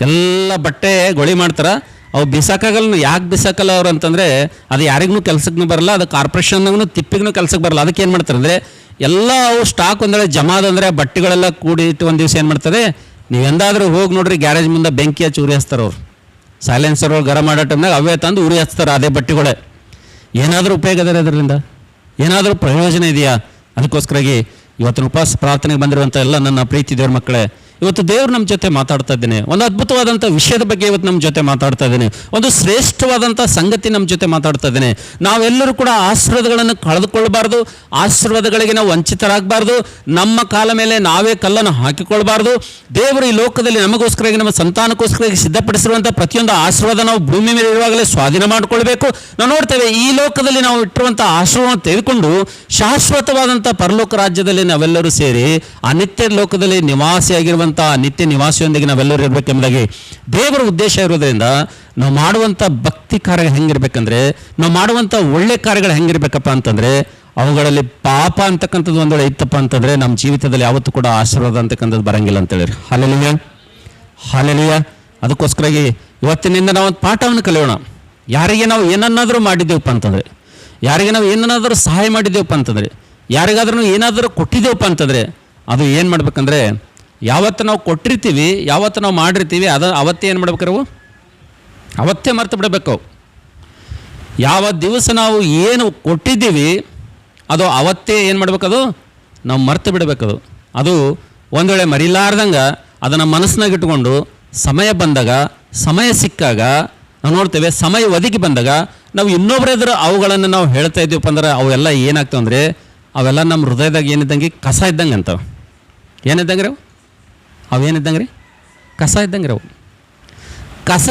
ಎಲ್ಲ ಬಟ್ಟೆ ಗೊಳಿ ಮಾಡ್ತಾರ ಅವು ಬಿಸಾಕಾಗಲ್ಲ ಯಾಕೆ ಬಿಸಾಕಲ್ಲ ಅವ್ರು ಅಂತಂದರೆ ಅದು ಯಾರಿಗೂ ಕೆಲಸಕ್ಕೂ ಬರಲ್ಲ, ಅದು ಕಾರ್ಪೊರೇಷನ್ಗೂ ತಿಪ್ಪಿಗೂ ಕೆಲಸಕ್ಕೆ ಬರಲ್ಲ. ಅದಕ್ಕೆ ಏನು ಮಾಡ್ತಾರೆ ಅಂದರೆ, ಎಲ್ಲ ಅವು ಸ್ಟಾಕ್ ಒಂದೆಡೆ ಜಮಾ ಅಂದರೆ ಬಟ್ಟೆಗಳೆಲ್ಲ ಕೂಡಿಟ್ಟು ಒಂದು ದಿವಸ ಏನು ಮಾಡ್ತಾರೆ ನೀವು ಎಂದಾದರೂ ಹೋಗಿ ನೋಡ್ರಿ ಗ್ಯಾರೇಜ್ ಮುಂದೆ ಬೆಂಕಿ ಹಚ್ಚಿ ಉರಿ ಹಚ್ತಾರೆ ಅವ್ರು. ಸೈಲೆನ್ಸರ್ ಗರಂ ಮಾಡೋ ಟೈಮ್ನಾಗ ಅವೇ ತಂದು ಉರಿ ಹಚ್ತಾರೆ ಅದೇ ಬಟ್ಟೆಗಳೇ. ಏನಾದರೂ ಉಪಯೋಗ ಅದ ಅದರಿಂದ ಏನಾದರೂ ಪ್ರಯೋಜನ ಇದೆಯಾ? ಅದಕ್ಕೋಸ್ಕರಾಗಿ ಇವತ್ತಿನ ಉಪವಾಸ ಪ್ರಾರ್ಥನೆಗೆ ಬಂದಿರುವಂಥ ಎಲ್ಲ ನನ್ನ ಪ್ರೀತಿ ದೇವ್ರ ಮಕ್ಕಳೇ ಇವತ್ತು ದೇವ್ರು ನಮ್ಮ ಜೊತೆ ಮಾತಾಡ್ತಾ ಇದ್ದೇನೆ. ಒಂದು ಅದ್ಭುತವಾದಂಥ ವಿಷಯದ ಬಗ್ಗೆ ಇವತ್ತು ನಮ್ಮ ಜೊತೆ ಮಾತಾಡ್ತಾ ಇದ್ದೇನೆ. ಒಂದು ಶ್ರೇಷ್ಠವಾದಂಥ ಸಂಗತಿ ನಮ್ಮ ಜೊತೆ ಮಾತಾಡ್ತಾ ಇದ್ದೇನೆ. ನಾವೆಲ್ಲರೂ ಕೂಡ ಆಶೀರ್ವಾದಗಳನ್ನು ಕಳೆದುಕೊಳ್ಬಾರ್ದು. ಆಶೀರ್ವಾದಗಳಿಗೆ ನಾವು ವಂಚಿತರಾಗಬಾರ್ದು. ನಮ್ಮ ಕಾಲ ಮೇಲೆ ನಾವೇ ಕಲ್ಲನ್ನು ಹಾಕಿಕೊಳ್ಬಾರ್ದು. ದೇವರು ಈ ಲೋಕದಲ್ಲಿ ನಮಗೋಸ್ಕರವಾಗಿ, ನಮ್ಮ ಸಂತಾನಕ್ಕೋಸ್ಕರವಾಗಿ ಸಿದ್ಧಪಡಿಸಿರುವಂಥ ಪ್ರತಿಯೊಂದು ಆಶೀರ್ವಾದ ನಾವು ಭೂಮಿ ಮೇಲೆ ಇರುವಾಗಲೇ ಸ್ವಾಧೀನ ಮಾಡಿಕೊಳ್ಬೇಕು. ನಾವು ನೋಡ್ತೇವೆ, ಈ ಲೋಕದಲ್ಲಿ ನಾವು ಇಟ್ಟಿರುವಂಥ ಆಶೀರ್ವಾದ ತೆಗೆದುಕೊಂಡು ಶಾಶ್ವತವಾದಂಥ ಪರಲೋಕ ರಾಜ್ಯದಲ್ಲಿ ನಾವೆಲ್ಲರೂ ಸೇರಿ ಅನಿತ್ಯ ನಿತ್ಯ ಲೋಕದಲ್ಲಿ ನಿವಾಸಿಯಾಗಿರುವಂಥ ಆ ನಿತ್ಯ ನಿವಾಸಿಯೊಂದಿಗೆ ನಾವೆಲ್ಲರೂ ಇರಬೇಕೆಂಬುದಾಗಿ ದೇವರ ಉದ್ದೇಶ ಇರೋದ್ರಿಂದ ನಾವು ಮಾಡುವಂಥ ಭಕ್ತಿ ಕಾರ್ಯ ಹೆಂಗಿರ್ಬೇಕಂದ್ರೆ, ನಾವು ಮಾಡುವಂಥ ಒಳ್ಳೆ ಕಾರ್ಯಗಳು ಹೆಂಗಿರ್ಬೇಕಪ್ಪ ಅಂತಂದ್ರೆ, ಅವುಗಳಲ್ಲಿ ಪಾಪ ಅಂತಕ್ಕಂಥದ್ದು ಒಂದೊಳ್ಳೆ ಇತ್ತಪ್ಪ ಅಂತಂದ್ರೆ ನಮ್ಮ ಜೀವಿತದಲ್ಲಿ ಯಾವತ್ತೂ ಕೂಡ ಆಶೀರ್ವಾದ ಅಂತಕ್ಕಂಥದ್ದು ಬರಂಗಿಲ್ಲ ಅಂತ ಹೇಳಿ ಹಾಲೆಲಿಯ ಹಾಲೆಲಿಯ ಅದಕ್ಕೋಸ್ಕರಾಗಿ ಇವತ್ತಿನಿಂದ ನಾವು ಒಂದು ಪಾಠವನ್ನು ಕಲಿಯೋಣ. ಯಾರಿಗೆ ನಾವು ಏನನ್ನಾದರೂ ಮಾಡಿದ್ದೇವಪ್ಪ ಅಂತಂದ್ರೆ, ಯಾರಿಗೆ ನಾವು ಏನನ್ನಾದರೂ ಸಹಾಯ ಮಾಡಿದ್ದೇವಪ್ಪ ಅಂತಂದ್ರೆ, ಯಾರಿಗಾದ್ರೂ ಏನಾದರೂ ಕೊಟ್ಟಿದ್ದೇವಪ್ಪ ಅಂತಂದ್ರೆ, ಅದು ಏನು ಮಾಡ್ಬೇಕಂದ್ರೆ ಯಾವತ್ತು ನಾವು ಕೊಟ್ಟಿರ್ತೀವಿ, ಯಾವತ್ತು ನಾವು ಮಾಡಿರ್ತೀವಿ, ಅದ ಅವತ್ತೇ ಏನು ಮಾಡ್ಬೇಕು ನಾವು ಅವತ್ತೇ ಮರ್ತು ಬಿಡಬೇಕು. ಯಾವ ದಿವಸ ನಾವು ಏನು ಕೊಟ್ಟಿದ್ದೀವಿ, ಅದು ಅವತ್ತೇ ಏನು ಮಾಡ್ಬೇಕದು? ನಾವು ಮರ್ತು ಬಿಡಬೇಕದು. ಅದು ಒಂದು ವೇಳೆ ಮರಿಲಾರ್ದಂಗೆ ಅದನ್ನು ಮನಸ್ಸಿನಾಗ ಇಟ್ಕೊಂಡು ಸಮಯ ಬಂದಾಗ, ಸಮಯ ಸಿಕ್ಕಾಗ, ನಾವು ನೋಡ್ತೇವೆ, ಸಮಯ ಒದಗಿ ಬಂದಾಗ ನಾವು ಇನ್ನೊಬ್ಬರ ಎದುರು ಅವುಗಳನ್ನು ನಾವು ಹೇಳ್ತಾ ಇದ್ದೀವಪ್ಪ ಅಂದ್ರೆ ಅವೆಲ್ಲ ಏನಾಗ್ತವೆ ಅಂದರೆ, ಅವೆಲ್ಲ ನಮ್ಮ ಹೃದಯದಾಗ ಏನಿದ್ದಂಗೆ ಕಸ ಇದ್ದಂಗೆ ಅಂತವೆ. ಏನಿದ್ದಂಗೆ ರೀ ಅವೇನಿದ್ದಂಗೆ ರೀ ಕಸ ಇದ್ದಂಗೆ ರೀ ಅವು ಕಸ